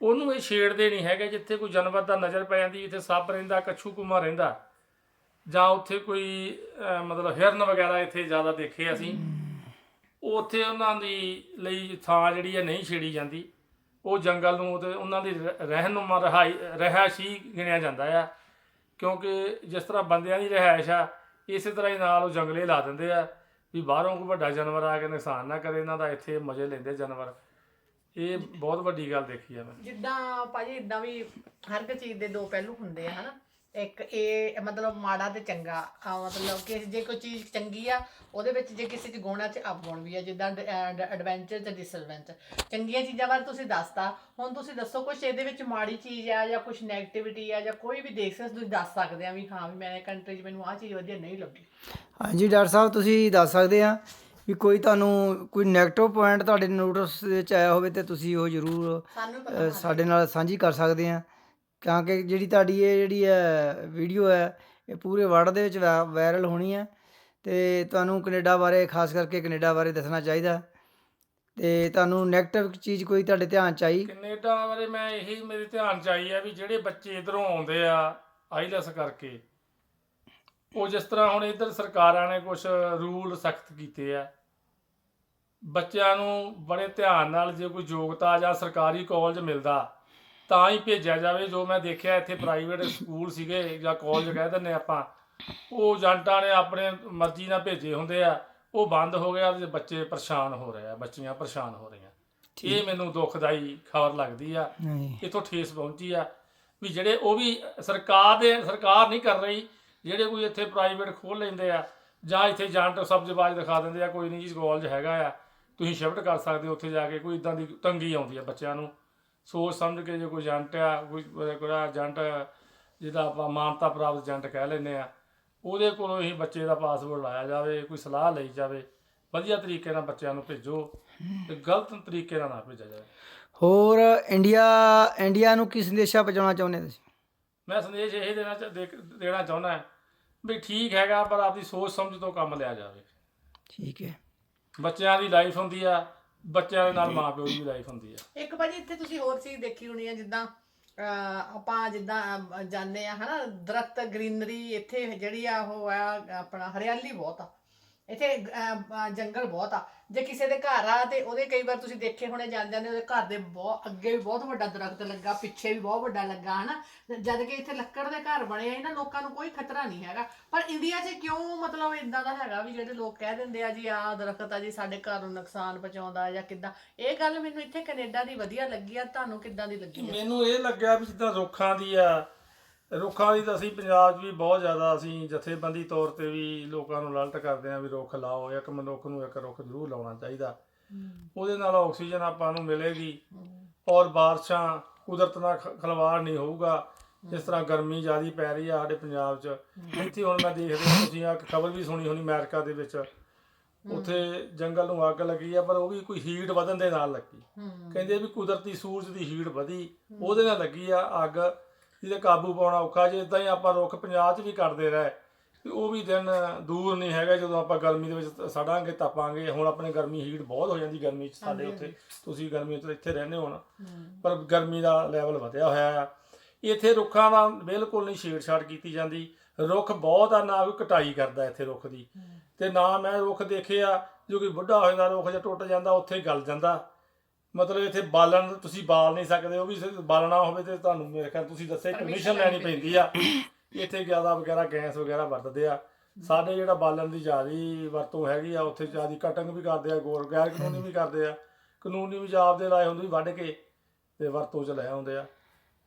ਉਹਨੂੰ ਇਹ ਛੇੜਦੇ ਨਹੀਂ ਹੈਗੇ ਜਿੱਥੇ ਕੋਈ ਜਾਨਵਰ ਦਾ ਨਜ਼ਰ ਪੈ ਜਾਂਦੀ ਜਿੱਥੇ ਸੱਪ ਰਹਿੰਦਾ ਕੱਛੂ ਕੁਮਾ ਰਹਿੰਦਾ ਜਾਂ ਉੱਥੇ ਕੋਈ ਮਤਲਬ ਹਿਰਨ ਵਗੈਰਾ ਇੱਥੇ ਜ਼ਿਆਦਾ ਦੇਖੇ ਅਸੀਂ ਉੱਥੇ ਉਹਨਾਂ ਦੀ ਲਈ ਥਾਂ ਜਿਹੜੀ ਹੈ ਨਹੀਂ ਛੇੜੀ ਜਾਂਦੀ। ਉਹ ਜੰਗਲ ਨੂੰ ਤੇ ਉਹਨਾਂ ਦੀ ਰਹਿਨੁਮਾ ਰਹਾਈ ਰਹਾਸ਼ੀ ਗਿਣਿਆ ਜਾਂਦਾ ਆ। ਕਿਉਂਕਿ ਜਿਸ ਤਰ੍ਹਾਂ ਬੰਦਿਆਂ ਦੀ ਰਹਿائش ਆ ਇਸੇ ਤਰ੍ਹਾਂ ਹੀ ਨਾਲ ਉਹ ਜੰਗਲੇ ਲਾ ਦਿੰਦੇ ਆ। ਵੀ ਬਾਹਰੋਂ ਕੋਈ ਵੱਡਾ ਜਾਨਵਰ ਆ ਕੇ ਨੁਕਸਾਨ ਨਾ ਕਰੇ ਇਹਨਾਂ ਦਾ, ਇੱਥੇ ਮਜ਼ੇ ਲੈਂਦੇ ਜਾਨਵਰ। ਇਹ ਬਹੁਤ ਵੱਡੀ ਗੱਲ ਦੇਖੀ ਆ ਮੈਂ। ਜਿੱਦਾਂ ਭਾਜੀ, ਇਦਾਂ ਵੀ ਹਰ ਇੱਕ ਚੀਜ਼ ਦੇ ਦੋ ਪਹਿਲੂ ਹੁੰਦੇ ਆ, ਹਨਾ? ਇੱਕ ਇਹ ਮਤਲਬ ਮਾੜਾ ਤੇ ਚੰਗਾ ਆ ਮਤਲਬ ਕਿ ਜੇ ਕੋਈ ਚੀਜ਼ ਚੰਗੀ ਆ ਉਹਦੇ ਵਿੱਚ ਜੇ ਕਿਸੇ ਚ ਗੁਣ ਆ ਚ ਅਪਗੁਣ ਵੀ ਆ ਜਿੱਦਾਂ ਐਡਵੈਂਚਰ ਤੇ ਡਿਸਐਡਵੈਂਚਰ ਚੰਗੀਆਂ ਚੀਜ਼ਾਂ ਬਾਰੇ ਤੁਸੀਂ ਦੱਸਤਾ ਹੁਣ ਤੁਸੀਂ ਦੱਸੋ ਕੁਝ ਇਹਦੇ ਵਿੱਚ ਮਾੜੀ ਚੀਜ਼ ਆ ਜਾਂ ਕੁਝ 네ਗੇਟਿਵਿਟੀ ਆ ਜਾਂ ਕੋਈ ਵੀ ਦੇਖ ਸਕਦੇ ਤੁਸੀਂ ਦੱਸ ਸਕਦੇ ਆ ਵੀ ਹਾਂ ਵੀ ਮੈਂ ਕੰਟਰੀ 'ਚ ਮੈਨੂੰ ਆਹ ਚੀਜ਼ ਵਧੀਆ ਨਹੀਂ ਲੱਗੀ। ਹਾਂਜੀ ਡਾਕਟਰ ਸਾਹਿਬ ਤੁਸੀਂ ਦੱਸ ਸਕਦੇ ਆ ਵੀ ਕੋਈ ਤੁਹਾਨੂੰ ਕੋਈ 네ਗੇਟਿਵ ਪੁਆਇੰਟ ਤੁਹਾਡੇ ਨੋਟਿਸ ਦੇ ਵਿੱਚ ਆਇਆ ਹੋਵੇ ਤੇ ਤੁਸੀਂ ਉਹ ਜ਼ਰੂਰ ਸਾਡੇ ਨਾਲ ਸਾਂਝੀ ਕਰ ਸਕਦੇ ਆ। ਕਿਉਂਕਿ ਜਿਹੜੀ ਤੁਹਾਡੀ ਇਹ ਜਿਹੜੀ ਹੈ ਵੀਡੀਓ ਹੈ, ਇਹ ਪੂਰੇ ਵਰਲਡ ਦੇ ਵਿੱਚ ਵੈ ਵਾਇਰਲ ਹੋਣੀ ਹੈ। ਅਤੇ ਤੁਹਾਨੂੰ ਕੈਨੇਡਾ ਬਾਰੇ, ਖਾਸ ਕਰਕੇ ਕੈਨੇਡਾ ਬਾਰੇ ਦੱਸਣਾ ਚਾਹੀਦਾ। ਅਤੇ ਤੁਹਾਨੂੰ 네ਗੇਟਿਵ ਚੀਜ਼ ਕੋਈ ਤੁਹਾਡੇ ਧਿਆਨ ਚ ਆਈ? ਕੈਨੇਡਾ ਬਾਰੇ ਮੈਂ ਇਹੀ, ਮੇਰੇ ਧਿਆਨ ਚ ਆਈ ਆ ਵੀ ਜਿਹੜੇ ਬੱਚੇ ਇਧਰੋਂ ਆਉਂਦੇ ਆ, ਆਈਲੈਸ ਕਰਕੇ, ਉਹ ਜਿਸ ਤਰ੍ਹਾਂ ਹੁਣ ਇਧਰ ਸਰਕਾਰਾਂ ਨੇ ਕੁਝ ਰੂਲ ਸਖਤ ਕੀਤੇ ਆ। ਬੱਚਿਆਂ ਨੂੰ ਬੜੇ ਧਿਆਨ ਨਾਲ ਜੇ ਕੋਈ ਯੋਗਤਾ ਜਾਂ ਸਰਕਾਰੀ ਕਾਲਜ ਮਿਲਦਾ ਤਾਂ ਹੀ ਭੇਜਿਆ ਜਾਵੇ ਜੋ ਮੈਂ ਦੇਖਿਆ ਇੱਥੇ ਪ੍ਰਾਈਵੇਟ ਸਕੂਲ ਸੀਗੇ ਜਾਂ ਕਾਲਜ ਕਹਿ ਦਿੰਦੇ ਆਪਾਂ ਉਹ ਏਜੰਟਾਂ ਨੇ ਆਪਣੇ ਮਰਜ਼ੀ ਨਾਲ ਭੇਜੇ ਹੁੰਦੇ ਆ ਉਹ ਬੰਦ ਹੋ ਗਿਆ ਤੇ ਬੱਚੇ ਪਰੇਸ਼ਾਨ ਹੋ ਰਹੇ ਆ ਬੱਚੀਆਂ ਪਰੇਸ਼ਾਨ ਹੋ ਰਹੀਆਂ। ਇਹ ਮੈਨੂੰ ਦੁਖਦਾਈ ਖਬਰ ਲੱਗਦੀ ਆ ਇਥੋਂ ਠੇਸ ਪਹੁੰਚੀ ਆ ਵੀ ਜਿਹੜੇ ਉਹ ਵੀ ਸਰਕਾਰ ਦੇ ਸਰਕਾਰ ਨਹੀਂ ਕਰ ਰਹੀ ਜਿਹੜੇ ਕੋਈ ਇੱਥੇ ਪ੍ਰਾਈਵੇਟ ਖੋਲ ਲੈਂਦੇ ਆ ਜਾਂ ਇੱਥੇ ਜੰਟ ਸਬਜ਼ਬਾਜ਼ ਦਿਖਾ ਦਿੰਦੇ ਆ ਕੋਈ ਨਹੀਂ ਜੀ ਕਾਲਜ ਹੈਗਾ ਆ ਤੁਸੀਂ ਸ਼ਿਫਟ ਕਰ ਸਕਦੇ ਹੋ ਉੱਥੇ ਜਾ ਕੇ ਕੋਈ ਇਦਾਂ ਦੀ ਤੰਗੀ ਆਉਂਦੀ ਆ ਬੱਚਿਆਂ ਨੂੰ। ਸੋਚ ਸਮਝ ਕੇ ਜੇ ਕੋਈ ਏਜੰਟ ਆ ਕੋਈ ਕੋਈ ਏਜੰਟ ਜਿਹਦਾ ਆਪਾਂ ਮਾਨਤਾ ਪ੍ਰਾਪਤ ਏਜੰਟ ਕਹਿ ਲੈਂਦੇ ਆ ਉਹਦੇ ਕੋਲੋਂ ਹੀ ਬੱਚੇ ਦਾ ਪਾਸਪੋਰਟ ਲਾਇਆ ਜਾਵੇ ਕੋਈ ਸਲਾਹ ਲਈ ਜਾਵੇ ਵਧੀਆ ਤਰੀਕੇ ਨਾਲ ਬੱਚਿਆਂ ਨੂੰ ਭੇਜੋ ਤੇ ਗਲਤ ਤਰੀਕੇ ਨਾਲ ਨਾ ਭੇਜਿਆ ਜਾਵੇ। ਹੋਰ ਇੰਡੀਆ ਇੰਡੀਆ ਨੂੰ ਕਿਸ ਸੰਦੇਸ਼ਾ ਪਹੁੰਚਾਉਣਾ ਚਾਹੁੰਦੇ ਤੁਸੀਂ? ਮੈਂ ਸੰਦੇਸ਼ ਇਹ ਦੇਣਾ ਦੇਣਾ ਚਾਹੁੰਦਾ ਵੀ ਠੀਕ ਹੈਗਾ ਪਰ ਆਪਦੀ ਸੋਚ ਸਮਝ ਤੋਂ ਕੰਮ ਲਿਆ ਜਾਵੇ। ਠੀਕ ਹੈ। ਬੱਚਿਆਂ ਦੀ ਲਾਈਫ ਹੁੰਦੀ ਆ ਬੱਚਿਆਂ ਦੇ ਨਾਲ ਮਾਪਿਓ ਦੀ ਵੀ ਲਾਈਫ ਹੁੰਦੀ ਆ। ਇੱਕ ਭਾਜੀ ਇੱਥੇ ਤੁਸੀਂ ਹੋਰ ਚੀਜ਼ ਦੇਖੀ ਹੋਣੀ ਹੈ ਜਿੱਦਾਂ ਅਹ, ਆਪਾਂ ਜਿੱਦਾਂ ਜਾਂਦੇ ਆ ਹਨਾ ਦਰਖਤ ਗ੍ਰੀਨਰੀ ਇੱਥੇ ਜਿਹੜੀ ਆ ਉਹ ਆ ਆਪਣਾ ਹਰਿਆਲੀ ਬਹੁਤ ਆ। ਇੱਥੇ ਅਹ, ਅਹ, ਜੰਗਲ ਬਹੁਤ ਆ। ਜੇ ਕਿਸੇ ਦੇ ਘਰ ਆ ਤੇ ਉਹਦੇ ਕਈ ਵਾਰ ਤੁਸੀਂ ਦੇਖੇ ਹੋਣੇ ਜਾਂਦੇ ਜਾਂਦੇ ਉਹਦੇ ਘਰ ਦੇ ਬਹੁਤ ਅੱਗੇ ਵੀ ਬਹੁਤ ਵੱਡਾ ਦਰਖਤ ਲੱਗਾ ਪਿੱਛੇ ਵੀ ਬਹੁਤ ਵੱਡਾ ਲੱਗਾ ਹਨਾ? ਜਦ ਕਿ ਇੱਥੇ ਲੱਕੜ ਦੇ ਘਰ ਬਣੇ ਆ ਇਹਨਾਂ ਲੋਕਾਂ ਨੂੰ ਕੋਈ ਖਤਰਾ ਨਹੀਂ ਹੈਗਾ। ਪਰ ਇੰਡੀਆ 'ਚ ਕਿਉਂ ਮਤਲਬ ਇਦਾਂ ਦਾ ਹੈਗਾ ਵੀ ਜਿਹੜੇ ਲੋਕ ਕਹਿ ਦਿੰਦੇ ਆ ਜੀ ਆਹ ਦਰਖਤ ਆ ਜੀ ਸਾਡੇ ਘਰ ਨੂੰ ਨੁਕਸਾਨ ਪਹੁੰਚਾਉਂਦਾ ਜਾਂ ਕਿੱਦਾਂ? ਇਹ ਗੱਲ ਮੈਨੂੰ ਇੱਥੇ ਕੈਨੇਡਾ ਦੀ ਵਧੀਆ ਲੱਗੀ ਆ ਤੁਹਾਨੂੰ ਕਿੱਦਾਂ ਦੀ ਲੱਗੀ ਆ? ਮੈਨੂੰ ਇਹ ਲੱਗਿਆ ਵੀ ਜਿੱਦਾਂ ਰੁੱਖਾਂ ਦੀ ਆ ਰੁੱਖਾਂ ਦੀ ਤਾਂ ਅਸੀਂ ਪੰਜਾਬ 'ਚ ਵੀ ਬਹੁਤ ਜ਼ਿਆਦਾ ਅਸੀਂ ਜਥੇਬੰਦੀ ਤੌਰ ਤੇ ਵੀ ਲੋਕਾਂ ਨੂੰ ਅਲਰਟ ਕਰਦੇ ਆ ਵੀ ਰੁੱਖ ਲਾਓ ਇੱਕ ਮਨੁੱਖ ਨੂੰ ਇੱਕ ਰੁੱਖ ਜ਼ਰੂਰ ਲਾਉਣਾ ਚਾਹੀਦਾ। ਉਹਦੇ ਨਾਲ ਆਕਸੀਜਨ ਆਪਾਂ ਨੂੰ ਮਿਲੇਗੀ ਔਰ ਬਾਰਿਸ਼ਾਂ ਕੁਦਰਤ ਨਾਲ ਖਿਲਵਾੜ ਨਹੀਂ ਹੋਊਗਾ। ਜਿਸ ਤਰ੍ਹਾਂ ਗਰਮੀ ਜ਼ਿਆਦੀ ਪੈ ਰਹੀ ਆ ਸਾਡੇ ਪੰਜਾਬ 'ਚ। ਇੱਥੇ ਹੁਣ ਮੈਂ ਦੇਖਦੇ ਤੁਸੀਂ ਆ ਖਬਰ ਵੀ ਸੁਣੀ ਹੋਣੀ ਅਮਰੀਕਾ ਦੇ ਵਿੱਚ। ਉੱਥੇ ਜੰਗਲ ਨੂੰ ਅੱਗ ਲੱਗੀ ਆ ਪਰ ਉਹ ਵੀ ਕੋਈ ਹੀਟ ਵਧਣ ਦੇ ਨਾਲ ਲੱਗੀ। ਕਹਿੰਦੇ ਵੀ ਕੁਦਰਤੀ ਸੂਰਜ ਦੀ ਹੀਟ ਵਧੀ ਉਹਦੇ ਨਾਲ ਲੱਗੀ ਆ ਅੱਗ। ਜਿਹਦੇ ਕਾਬੂ ਪਾਉਣਾ ਔਖਾ ਜੇ ਇਦਾਂ ਹੀ ਆਪਾਂ ਰੁੱਖ ਪੰਜਾਬ 'ਚ ਵੀ ਕੱਟਦੇ ਰਹੇ। ਤੇ ਉਹ ਵੀ ਦਿਨ ਦੂਰ ਨਹੀਂ ਹੈਗਾ ਜਦੋਂ ਆਪਾਂ ਗਰਮੀ ਦੇ ਵਿੱਚ ਸੜਾਂਗੇ ਤਪਾਂਗੇ ਹੁਣ ਆਪਣੇ ਗਰਮੀ ਹੀਟ ਬਹੁਤ ਹੋ ਜਾਂਦੀ ਗਰਮੀ 'ਚ ਸਾਡੇ ਉੱਥੇ। ਤੁਸੀਂ ਗਰਮੀ 'ਚ ਇੱਥੇ ਰਹਿੰਦੇ ਹੋ ਨਾ। ਪਰ ਗਰਮੀ ਦਾ ਲੈਵਲ ਵਧਿਆ ਹੋਇਆ ਆ। ਇੱਥੇ ਰੁੱਖਾਂ ਦਾ ਬਿਲਕੁਲ ਨਹੀਂ ਛੇੜਛਾੜ ਕੀਤੀ ਜਾਂਦੀ। ਰੁੱਖ ਬਹੁਤ ਆ ਨਾ ਕੋਈ ਕਟਾਈ ਕਰਦਾ ਇੱਥੇ ਰੁੱਖ ਦੀ। ਤੇ ਨਾ ਮੈਂ ਰੁੱਖ ਦੇਖੇ ਆ ਜੋ ਕੋਈ ਬੁੱਢਾ ਹੋ ਜਾਂਦਾ ਰੁੱਖ ਜਾਂ ਟੁੱਟ ਜਾਂਦਾ ਉੱਥੇ ਗਲ ਜਾਂਦਾ। ਮਤਲਬ ਇੱਥੇ ਬਾਲਣ ਤੁਸੀਂ ਬਾਲ ਨਹੀਂ ਸਕਦੇ ਉਹ ਵੀ ਸਿਰਫ ਬਾਲਣਾ ਹੋਵੇ ਤੇ ਤੁਹਾਨੂੰ ਮੇਰੇ ਖਿਆਲ ਤੁਸੀਂ ਦੱਸਿਆ ਪਰਮਿਸ਼ਨ ਲੈਣੀ ਪੈਂਦੀ ਆ। ਇੱਥੇ ਜ਼ਿਆਦਾ ਵਗੈਰਾ ਗੈਸ ਵਗੈਰਾ ਵਰਤਦੇ ਆ। ਸਾਡੇ ਜਿਹੜਾ ਬਾਲਣ ਦੀ ਜ਼ਿਆਦੀ ਵਰਤੋਂ ਹੈਗੀ ਆ ਉੱਥੇ ਜ਼ਿਆਦੀ ਕਟਿੰਗ ਵੀ ਕਰਦੇ ਆ ਗੌਰ ਗੈਰ ਕਾਨੂੰਨੀ ਵੀ ਕਰਦੇ ਆ। ਕਾਨੂੰਨੀ ਵੀ ਜਾਬ ਦੇ ਲਾਏ ਹੁੰਦੇ ਵੀ ਵੱਢ ਕੇ ਤੇ ਵਰਤੋਂ ਚ ਲੈ ਆਉਂਦੇ ਆ।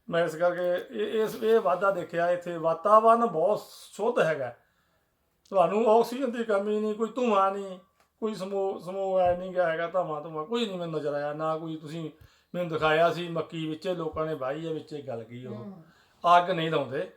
ਮੈਂ ਇਸ ਕਰਕੇ ਇਹ ਇਸ ਇਹ ਵਾਧਾ ਦੇਖਿਆ ਇੱਥੇ ਵਾਤਾਵਰਨ ਬਹੁਤ ਸ਼ੁੱਧ ਹੈਗਾ। ਤੁਹਾਨੂੰ ਆਕਸੀਜਨ ਦੀ ਕਮੀ ਨਹੀਂ ਕੋਈ ਧੂਆਂ ਨਹੀਂ ਕੋਈ ਸਮੋ ਸਮੋ ਐ ਨਹੀਂ ਗਾ ਹੈਗਾ ਧਾਵਾਂ ਧੂਆਂ ਕੋਈ ਨਹੀਂ ਮੈਨੂੰ ਨਜ਼ਰ ਆਇਆ ਨਾ ਕੋਈ ਤੁਸੀਂ ਮੈਨੂੰ ਦਿਖਾਇਆ ਸੀ ਮੱਕੀ ਵਿੱਚੇ ਲੋਕਾਂ ਨੇ ਵਾਹੀ ਆ ਵਿੱਚੇ ਗਲ ਗਈ ਉਹ। ਅੱਗ ਨਹੀਂ ਲਾਉਂਦੇ।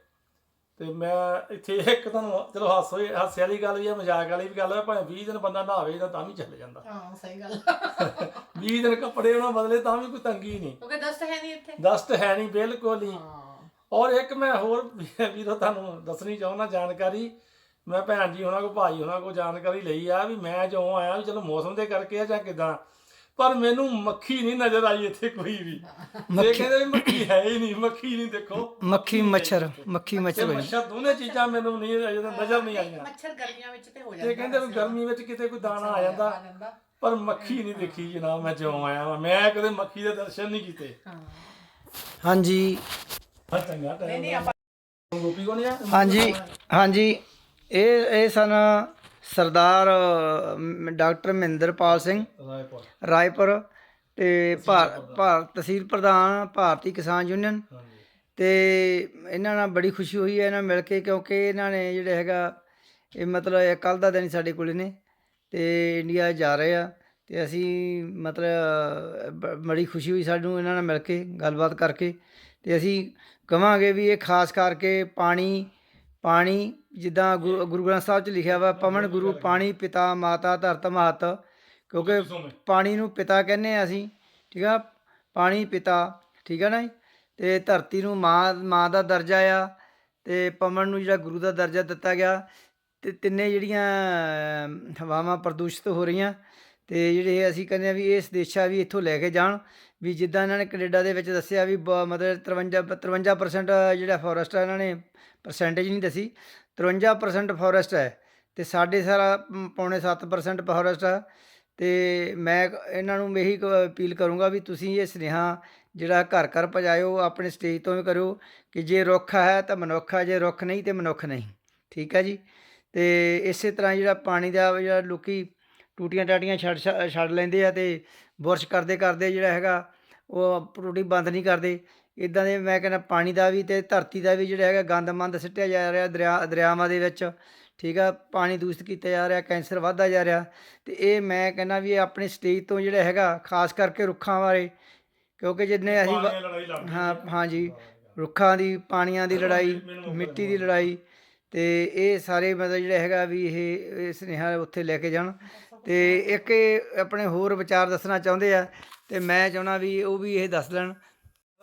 ਤੇ ਮੈਂ ਇੱਥੇ ਇੱਕ ਤੁਹਾਨੂੰ ਚਲੋ ਹਾਸੋ ਹਾਸੇ ਵਾਲੀ ਗੱਲ ਵੀ ਹੈ ਮਜ਼ਾਕ ਵਾਲੀ ਵੀ ਗੱਲ ਹੈ ਭਾਵੇਂ 20 ਦਿਨ ਬੰਦਾ ਨਹਾਵੇ ਤਾਂ ਤਾਂ ਵੀ ਚੱਲ ਜਾਂਦਾ। ਹਾਂ ਸਹੀ ਗੱਲ। 20 ਦਿਨ ਕੱਪੜੇ ਉਹਨਾਂ ਬਦਲੇ ਤਾਂ ਵੀ ਕੋਈ ਤੰਗੀ ਨਹੀਂ। ਕਿਉਂਕਿ ਦਸਤ ਹੈ ਨਹੀਂ ਇੱਥੇ। ਦਸਤ ਹੈ ਨਹੀਂ ਬਿਲਕੁਲ ਹੀ। ਹਾਂ। ਔਰ ਇੱਕ ਮੈਂ ਹੋਰ ਵੀਰੋ ਤੁਹਾਨੂੰ ਦੱਸਣੀ ਚਾਹੁੰਦਾ ਜਾਣਕਾਰੀ ਮੈਂ ਭੈਣ ਜੀ ਉਹਨਾਂ ਕੋ ਭਾਈ ਉਹਨਾਂ ਕੋ ਜਾਣਕਾਰੀ ਲਈ ਆ ਵੀ ਮੈਂ ਜੋ ਆਇਆ ਵੀ ਚਲੋ ਮੌਸਮ ਦੇ ਕਰਕੇ ਆ ਜਾਂ ਕਿਦਾਂ। ਪਰ ਮੈਨੂੰ ਮੱਖੀ ਨਹੀਂ ਨਜ਼ਰ ਆਈ ਇੱਥੇ ਕੋਈ ਵੀ। ਇਹ ਕਹਿੰਦੇ ਵੀ ਮੱਖੀ ਹੈ ਹੀ ਨਹੀਂ ਮੱਖੀ ਨਹੀਂ ਦੇਖੋ। ਮੱਖੀ ਮੱਛਰ ਮੱਖੀ ਮੱਛਰ ਹੋਈ। ਮੱਛਰ ਦੋਨੇ ਚੀਜ਼ਾਂ ਮੈਨੂੰ ਨਹੀਂ ਨਜ਼ਰ ਨਹੀਂ ਆਈਆਂ। ਮੱਛਰ ਗਰਮੀਆਂ ਵਿੱਚ ਤੇ ਹੋ ਜਾਂਦਾ ਇਹ ਕਹਿੰਦੇ ਵੀ ਗਰਮੀ ਵਿੱਚ ਕਿਤੇ ਕੋਈ ਦਾਣਾ ਆ ਜਾਂਦਾ। ਜਾਂਦਾ। ਪਰ ਮੱਖੀ ਨਹੀਂ ਦੇਖੀ ਜਨਾਬ ਮੈਂ ਜਿਉਂ ਆਇਆ ਮੈਂ ਕਦੇ ਮੱਖੀ ਦੇ ਦਰਸ਼ਨ ਨਹੀਂ ਕੀਤੇ। ਹਾਂ। ਹਾਂਜੀ। ਹਾਂ ਚੰਗਾ ਨਹੀਂ ਨਹੀਂ ਆਪਾਂ ਗੋਪੀ ਕੋਲ ਆ? ਹਾਂਜੀ ਹਾਂਜੀ। ਇਹ ਇਹ ਸਨ ਸਰਦਾਰ ਡਾਕਟਰ ਮਹਿੰਦਰਪਾਲ ਸਿੰਘ ਰਾਏਪੁਰ। ਰਾਏਪੁਰ ਤੇ ਭਾਰ ਭਾਰਤ ਤਹਿਸੀਲ ਪ੍ਰਧਾਨ ਭਾਰਤੀ ਕਿਸਾਨ ਯੂਨੀਅਨ। ਤੇ ਇਹਨਾਂ ਨਾਲ ਬੜੀ ਖੁਸ਼ੀ ਹੋਈ ਹੈ ਇਹਨਾਂ ਮਿਲ ਕੇ ਕਿਉਂਕਿ ਇਹਨਾਂ ਨੇ ਜਿਹੜੇ ਹੈਗਾ ਇਹ ਮਤਲਬ ਇਹ ਕੱਲ ਦਾ ਦਿਨ ਸਾਡੇ ਕੋਲ ਨੇ ਤੇ ਇੰਡੀਆ ਜਾ ਰਹੇ ਆ ਤੇ ਅਸੀਂ ਮਤਲਬ ਬੜੀ ਖੁਸ਼ੀ ਹੋਈ ਸਾਨੂੰ ਇਹਨਾਂ ਨਾਲ ਮਿਲ ਕੇ ਗੱਲਬਾਤ ਕਰਕੇ ਤੇ ਅਸੀਂ ਕਵਾਂਗੇ ਵੀ ਇਹ ਖਾਸ ਕਰਕੇ ਪਾਣੀ ਪਾਣੀ ਜਿੱਦਾਂ ਗੁਰੂ ਗੁਰੂ ਗ੍ਰੰਥ ਸਾਹਿਬ 'ਚ ਲਿਖਿਆ ਵਾ ਪਵਨ ਗੁਰੂ ਪਾਣੀ ਪਿਤਾ ਮਾਤਾ ਧਰਤ ਮਾਤ ਕਿਉਂਕਿ ਪਾਣੀ ਨੂੰ ਪਿਤਾ ਕਹਿੰਦੇ ਆ ਅਸੀਂ ਠੀਕ ਆ? ਪਾਣੀ ਪਿਤਾ ਠੀਕ ਆ ਨਾ ਤੇ ਧਰਤੀ ਨੂੰ ਮਾਂ ਮਾਂ ਦਾ ਦਰਜਾ ਆ ਤੇ ਪਵਨ ਨੂੰ ਜਿਹੜਾ ਗੁਰੂ ਦਾ ਦਰਜਾ ਦਿੱਤਾ ਗਿਆ ਤੇ ਤਿੰਨੇ ਜਿਹੜੀਆਂ ਹਵਾਵਾਂ ਪ੍ਰਦੂਸ਼ਿਤ ਹੋ ਰਹੀਆਂ ਤੇ ਜਿਹੜੇ ਅਸੀਂ ਕਹਿੰਦੇ ਆ ਵੀ ਇਸ ਦੇਸ਼ਾ ਵੀ ਇੱਥੋਂ ਲੈ ਕੇ ਜਾਣ ਵੀ ਜਿੱਦਾਂ ਇਹਨਾਂ ਨੇ ਕੈਨੇਡਾ ਦੇ ਵਿੱਚ ਦੱਸਿਆ ਵੀ ਮਤਲਬ 53 53% ਜਿਹੜਾ ਫੋਰੈਸਟ ਹੈ ਇਹਨਾਂ ਨੇ ਪਰਸੈਂਟੇਜ ਨਹੀਂ ਦੱਸੀ 53% ਫੋਰੈਸਟ ਹੈ ਤੇ ਸਾਡੇ ਸਾਰਾ ਮ, ਪੌਣੇ 7% ਫੋਰੈਸਟ ਆ ਤੇ ਮੈਂ ਇਹਨਾਂ ਨੂੰ ਇਹੀ ਕ- ਅਪੀਲ ਕਰੂੰਗਾ ਵੀ ਤੁਸੀਂ ਇਹ ਸੁਨੇਹਾ ਜਿਹੜਾ ਘਰ ਘਰ ਪਜਾਇਓ ਆਪਣੇ ਸਟੇਜ ਤੋਂ ਵੀ ਕਰਿਓ ਕਿ ਜੇ ਰੁੱਖ ਹੈ ਤਾਂ ਮਨੁੱਖ ਹੈ ਜੇ ਰੁੱਖ ਨਹੀਂ ਤੇ ਮਨੁੱਖ ਨਹੀਂ ਠੀਕ ਹੈ ਜੀ? ਤੇ ਇਸੇ ਤਰ੍ਹਾਂ ਜਿਹੜਾ ਪਾਣੀ ਦਾ ਜਿਹੜਾ ਲੋਕੀ ਟੂਟੀਆਂ ਟਾਟੀਆਂ ਛੱਡ ਛੱਡ ਛੱਡ ਲੈਂਦੇ ਆ ਤੇ ਬੁਰਸ਼ ਕਰਦੇ ਕਰਦੇ ਜਿਹੜਾ ਹੈਗਾ ਉਹ ਟੂਟੀ ਬੰਦ ਨਹੀਂ ਕਰਦੇ ਇਦਾਂ ਦੇ ਮੈਂ ਕਹਿੰਦਾ ਪਾਣੀ ਦਾ ਵੀ ਤੇ ਧਰਤੀ ਦਾ ਵੀ ਜਿਹੜਾ ਹੈਗਾ ਗੰਦ ਮੰਦ ਸਿੱਟਿਆ ਜਾ ਰਿਹਾ ਦਰਿਆ ਦਰਿਆਵਾਂ ਦੇ ਵਿੱਚ ਠੀਕ ਆ ਪਾਣੀ ਦੂਸ਼ਿਤ ਕੀਤਾ ਜਾ ਰਿਹਾ ਕੈਂਸਰ ਵੱਧਦਾ ਜਾ ਰਿਹਾ ਤੇ ਇਹ ਮੈਂ ਕਹਿੰਦਾ ਵੀ ਇਹ ਆਪਣੇ ਸਟੇਜ ਤੋਂ ਜਿਹੜਾ ਹੈਗਾ ਖਾਸ ਕਰਕੇ ਰੁੱਖਾਂ ਬਾਰੇ ਕਿਉਂਕਿ ਜਿੰਨੇ ਅਸੀਂ ਹਾਂ ਹਾਂਜੀ ਰੁੱਖਾਂ ਦੀ ਪਾਣੀਆਂ ਦੀ ਲੜਾਈ ਮਿੱਟੀ ਦੀ ਲੜਾਈ ਤੇ ਇਹ ਸਾਰੇ ਮਤਲਬ ਜਿਹੜਾ ਹੈਗਾ ਵੀ ਇਹ ਸੁਨੇਹਾ ਉੱਥੇ ਲੈ ਕੇ ਜਾਣ ਤੇ ਇੱਕ ਆਪਣੇ ਹੋਰ ਵਿਚਾਰ ਦੱਸਣਾ ਚਾਹੁੰਦੇ ਆ ਤੇ ਮੈਂ ਚਾਹਣਾ ਵੀ ਉਹ ਵੀ ਇਹ ਦੱਸ ਲੈਣ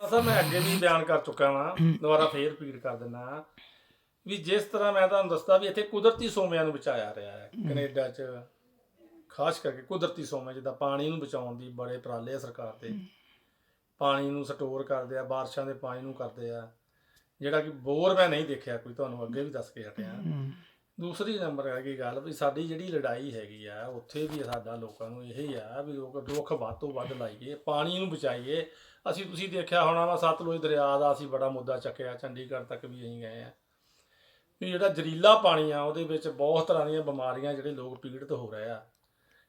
ਸਰ ਮੈਂ ਅੱਗੇ ਵੀ ਬਿਆਨ ਕਰ ਚੁੱਕਾ ਵਾਂ, ਦੁਬਾਰਾ ਫੇਰ ਰਿਪੀਟ ਕਰ ਦਿੰਦਾ ਵੀ ਜਿਸ ਤਰ੍ਹਾਂ ਮੈਂ ਤੁਹਾਨੂੰ ਦੱਸਦਾ ਵੀ ਇੱਥੇ ਕੁਦਰਤੀ ਸੋਮਿਆਂ ਨੂੰ ਬਚਾਇਆ ਰਿਹਾ ਹੈ, ਕੈਨੇਡਾ 'ਚ, ਖਾਸ ਕਰਕੇ ਕੁਦਰਤੀ ਸੋਮੇ ਜਿੱਦਾਂ ਪਾਣੀ ਨੂੰ ਬਚਾਉਣ ਦੀ ਬੜੇ ਉਪਰਾਲੇ ਆ ਸਰਕਾਰ ਦੇ। ਪਾਣੀ ਨੂੰ ਸਟੋਰ ਕਰਦੇ ਆ, ਬਾਰਿਸ਼ਾਂ ਦੇ ਪਾਣੀ ਨੂੰ ਕਰਦੇ ਆ, ਜਿਹੜਾ ਕਿ ਬੋਰ ਮੈਂ ਨਹੀਂ ਦੇਖਿਆ ਕੋਈ, ਤੁਹਾਨੂੰ ਅੱਗੇ ਵੀ ਦੱਸ ਕੇ ਹਟਿਆ। ਦੂਸਰੀ ਨੰਬਰ ਹੈਗੀ ਗੱਲ ਵੀ ਸਾਡੀ ਜਿਹੜੀ ਲੜਾਈ ਹੈਗੀ ਆ, ਉੱਥੇ ਵੀ ਸਾਡਾ ਲੋਕਾਂ ਨੂੰ ਇਹ ਹੀ ਆ ਵੀ ਲੋਕ ਰੁੱਖ ਵੱਧ ਤੋਂ ਵੱਧ ਲਾਈਏ, ਪਾਣੀ ਨੂੰ ਬਚਾਈਏ ਅਸੀਂ ਤੁਸੀਂ ਦੇਖਿਆ ਹੋਣਾ ਵਾ ਸਤਲੁਜ ਦਰਿਆ ਦਾ ਅਸੀਂ ਬੜਾ ਮੁੱਦਾ ਚੱਕਿਆ ਚੰਡੀਗੜ੍ਹ ਤੱਕ ਵੀ ਅਸੀਂ ਗਏ ਆ। ਵੀ ਜਿਹੜਾ ਜ਼ਰੀਲਾ ਪਾਣੀ ਆ ਉਹਦੇ ਵਿੱਚ ਬਹੁਤ ਤਰ੍ਹਾਂ ਦੀਆਂ ਬਿਮਾਰੀਆਂ ਜਿਹੜੇ ਲੋਕ ਪੀੜਤ ਹੋ ਰਹੇ ਆ।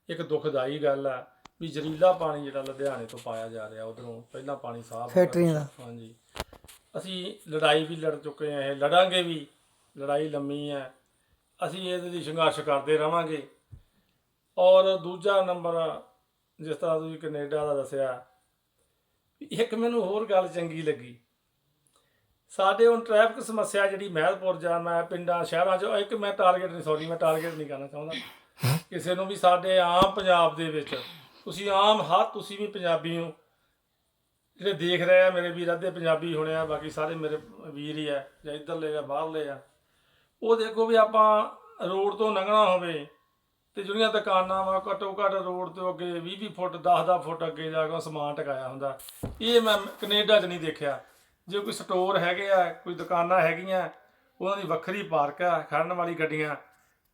ਇੱਕ ਦੁਖਦਾਈ ਗੱਲ ਆ ਵੀ ਜ਼ਰੀਲਾ ਪਾਣੀ ਜਿਹੜਾ ਲੁਧਿਆਣੇ ਤੋਂ ਪਾਇਆ ਜਾ ਰਿਹਾ ਉਧਰੋਂ ਪਹਿਲਾਂ ਪਾਣੀ ਸਾਫ਼ ਫੈਕਟਰੀਆਂ ਦਾ। ਹਾਂਜੀ। ਅਸੀਂ ਲੜਾਈ ਵੀ ਲੜ ਚੁੱਕੇ ਆ ਇਹ ਲੜਾਂਗੇ ਵੀ ਲੜਾਈ ਲੰਮੀ ਹੈ ਅਸੀਂ ਇਹਦੇ ਲਈ ਸੰਘਰਸ਼ ਕਰਦੇ ਰਵਾਂਗੇ। ਔਰ ਦੂਜਾ ਨੰਬਰ ਜਿਸ ਤਰ੍ਹਾਂ ਤੁਸੀਂ ਕੈਨੇਡਾ ਦਾ ਦੱਸਿਆ ਇੱਕ ਮੈਨੂੰ ਹੋਰ ਗੱਲ ਚੰਗੀ ਲੱਗੀ। ਸਾਡੇ ਹੁਣ ਟ੍ਰੈਫਿਕ ਸਮੱਸਿਆ ਜਿਹੜੀ ਮਹਿਲਪੁਰ ਜਾਮ ਹੈ ਪਿੰਡਾਂ ਸ਼ਹਿਰਾਂ 'ਚ ਇੱਕ ਮੈਂ ਟਾਰਗੇਟ ਨਹੀਂ ਸੌਰੀ ਮੈਂ ਟਾਰਗੇਟ ਨਹੀਂ ਕਰਨਾ ਚਾਹੁੰਦਾ। ਕਿਸੇ ਨੂੰ ਵੀ ਸਾਡੇ ਆਮ ਪੰਜਾਬ ਦੇ ਵਿੱਚ ਤੁਸੀਂ ਆਮ ਹਰ ਤੁਸੀਂ ਵੀ ਪੰਜਾਬੀ ਹੋ ਜਿਹੜੇ ਦੇਖ ਰਹੇ ਆ ਮੇਰੇ ਵੀਰ ਅੱਧੇ ਪੰਜਾਬੀ ਹੋਣੇ ਆ ਬਾਕੀ ਸਾਰੇ ਮੇਰੇ ਵੀਰ ਹੀ ਆ ਜਾਂ ਇੱਧਰਲੇ ਜਾਂ ਬਾਹਰਲੇ ਆ। ਉਹ ਦੇਖੋ ਵੀ ਆਪਾਂ ਰੋਡ ਤੋਂ ਲੰਘਣਾ ਹੋਵੇ ਤੇ ਜਿਹੜੀਆਂ ਦੁਕਾਨਾਂ ਵਾ ਘੱਟੋ ਘੱਟ ਰੋਡ ਤੋਂ ਅੱਗੇ 20 20 ਫੁੱਟ 10 10 ਫੁੱਟ ਅੱਗੇ ਜਾ ਕੇ ਸਮਾਨ ਟਿਕਾਇਆ ਹੁੰਦਾ। ਇਹ ਮੈਂ ਕੈਨੇਡਾ 'ਚ ਨਹੀਂ ਦੇਖਿਆ। ਜੇ ਕੋਈ ਸਟੋਰ ਹੈਗੇ ਆ ਕੋਈ ਦੁਕਾਨਾਂ ਹੈਗੀਆਂ ਉਹਨਾਂ ਦੀ ਵੱਖਰੀ ਪਾਰਕ ਆ ਖੜਨ ਵਾਲੀ ਗੱਡੀਆਂ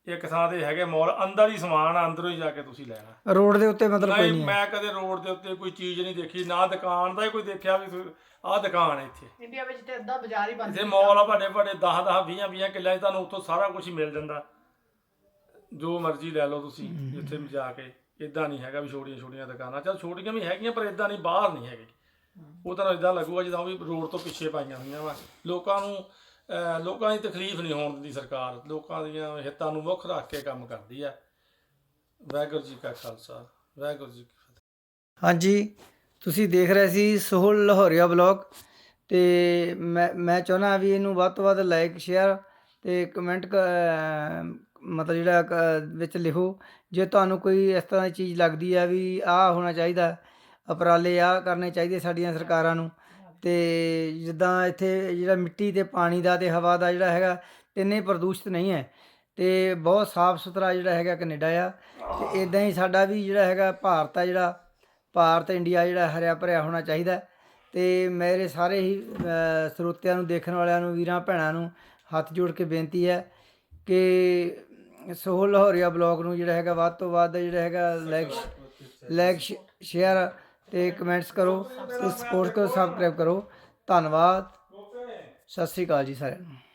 ਇੱਕ ਥਾਂ ਤੇ ਹੈਗੇ ਮਾਲ ਅੰਦਰ ਹੀ ਸਮਾਨ ਆ ਅੰਦਰੋਂ ਹੀ ਜਾ ਕੇ ਤੁਸੀਂ ਲੈਣਾ ਰੋਡ ਦੇ ਉੱਤੇ ਮਤਲਬ ਕੋਈ ਨਹੀਂ ਮੈਂ ਕਦੇ ਰੋਡ ਦੇ ਉੱਤੇ ਕੋਈ ਚੀਜ਼ ਨਹੀਂ ਦੇਖੀ ਨਾ ਦੁਕਾਨ ਦਾ ਹੀ ਕੋਈ ਦੇਖਿਆ ਵੀ ਆਹ ਦੁਕਾਨ ਹੈ ਇੱਥੇ। ਇੰਡੀਆ ਵਿੱਚ ਤੇ ਅੱਧਾ ਬਾਜ਼ਾਰ ਹੀ ਬੰਦ ਇੱਥੇ ਮਾਲ ਆ ਵੱਡੇ ਵੱਡੇ 10 10 20 20 ਕਿੱਲਿਆਂ 'ਚ ਤੁਹਾਨੂੰ ਉੱਥੋਂ ਸਾਰਾ ਕੁਝ ਮਿਲ ਜਾਂਦਾ। ਜੋ ਮਰਜ਼ੀ ਲੈ ਲਓ ਤੁਸੀਂ ਜਿੱਥੇ ਵੀ ਜਾ ਕੇ ਇਦਾਂ ਨਹੀਂ ਹੈਗਾ ਵੀ ਛੋਟੀਆਂ ਛੋਟੀਆਂ ਦੁਕਾਨਾਂ। ਚਲ ਛੋਟੀਆਂ ਵੀ ਹੈਗੀਆਂ ਪਰ ਇਦਾਂ ਨਹੀਂ ਬਾਹਰ ਨਹੀਂ ਹੈਗੀ। ਉਹ ਤੁਹਾਨੂੰ ਇਦਾਂ ਲੱਗੂਗਾ ਜਿੱਦਾਂ ਉਹ ਵੀ ਰੋਡ ਤੋਂ ਪਿੱਛੇ ਪਾਈਆਂ ਹੋਈਆਂ ਵਾ। ਲੋਕਾਂ ਨੂੰ ਲੋਕਾਂ ਦੀ ਤਕਲੀਫ ਨਹੀਂ ਹੋਣ ਦਿੰਦੀ ਸਰਕਾਰ। ਲੋਕਾਂ ਦੀਆਂ ਹਿੱਤਾਂ ਨੂੰ ਮੁੱਖ ਰੱਖ ਕੇ ਕੰਮ ਕਰਦੀ ਆ। ਵਾਹਿਗੁਰੂ ਜੀ ਕਾ ਖਾਲਸਾ ਵਾਹਿਗੁਰੂ ਜੀ ਕੀ ਫਤਿਹ। ਹਾਂਜੀ ਤੁਸੀਂ ਦੇਖ ਰਹੇ ਸੀ ਸੋਹਲ ਲਾਹੌਰੀਆ ਬਲੌਗ ਤੇ ਮੈਂ ਮੈਂ ਚਾਹੁੰਦਾ ਵੀ ਇਹਨੂੰ ਵੱਧ ਤੋਂ ਵੱਧ ਲਾਈਕ ਸ਼ੇਅਰ ਤੇ ਕਮੈਂਟ ਮਤਲਬ ਜਿਹੜਾ ਕ- ਵਿੱਚ ਲਿਖੋ ਜੇ ਤੁਹਾਨੂੰ ਕੋਈ ਇਸ ਤਰ੍ਹਾਂ ਦੀ ਚੀਜ਼ ਲੱਗਦੀ ਆ ਵੀ ਆਹ ਹੋਣਾ ਚਾਹੀਦਾ ਉਪਰਾਲੇ ਆਹ ਕਰਨੇ ਚਾਹੀਦੇ ਸਾਡੀਆਂ ਸਰਕਾਰਾਂ ਨੂੰ ਤੇ ਜਿੱਦਾਂ ਇੱਥੇ ਜਿਹੜਾ ਮਿੱਟੀ ਤੇ ਪਾਣੀ ਦਾ ਤੇ ਹਵਾ ਦਾ ਜਿਹੜਾ ਹੈਗਾ ਇੰਨੇ ਪ੍ਰਦੂਸ਼ਿਤ ਨਹੀਂ ਹੈ ਤੇ ਬਹੁਤ ਸਾਫ਼ ਸੁਥਰਾ ਜਿਹੜਾ ਹੈਗਾ ਕੈਨੇਡਾ ਆ ਤੇ ਇਦਾਂ ਹੀ ਸਾਡਾ ਵੀ ਜਿਹੜਾ ਹੈਗਾ ਭਾਰਤ ਆ ਜਿਹੜਾ ਭਾਰਤ ਇੰਡੀਆ ਜਿਹੜਾ ਹਰਿਆ ਭਰਿਆ ਹੋਣਾ ਚਾਹੀਦਾ ਤੇ ਮੇਰੇ ਸਾਰੇ ਹੀ ਅ, ਸਰੋਤਿਆਂ ਨੂੰ ਦੇਖਣ ਵਾਲਿਆਂ ਨੂੰ ਵੀਰਾਂ ਭੈਣਾਂ ਨੂੰ ਹੱਥ ਜੋੜ ਕੇ ਬੇਨਤੀ ਹੈ ਕਿ ਸੋਹਲ ਲਾਹੌਰੀਆ ਬਲੌਗ ਨੂੰ ਜਿਹੜਾ ਹੈਗਾ ਵੱਧ ਤੋਂ ਵੱਧ ਜਿਹੜਾ ਹੈਗਾ ਲਾਈਕ ਲਾਈਕ ਸ਼ੇਅਰ ਤੇ ਕਮੈਂਟਸ ਕਰੋ ਤੇ ਸਪੋਰਟ ਕਰੋ ਸਬਸਕ੍ਰਾਈਬ ਕਰੋ। ਧੰਨਵਾਦ। ਸਤਿ ਸ੍ਰੀ ਅਕਾਲ ਜੀ ਸਾਰਿਆਂ ਨੂੰ।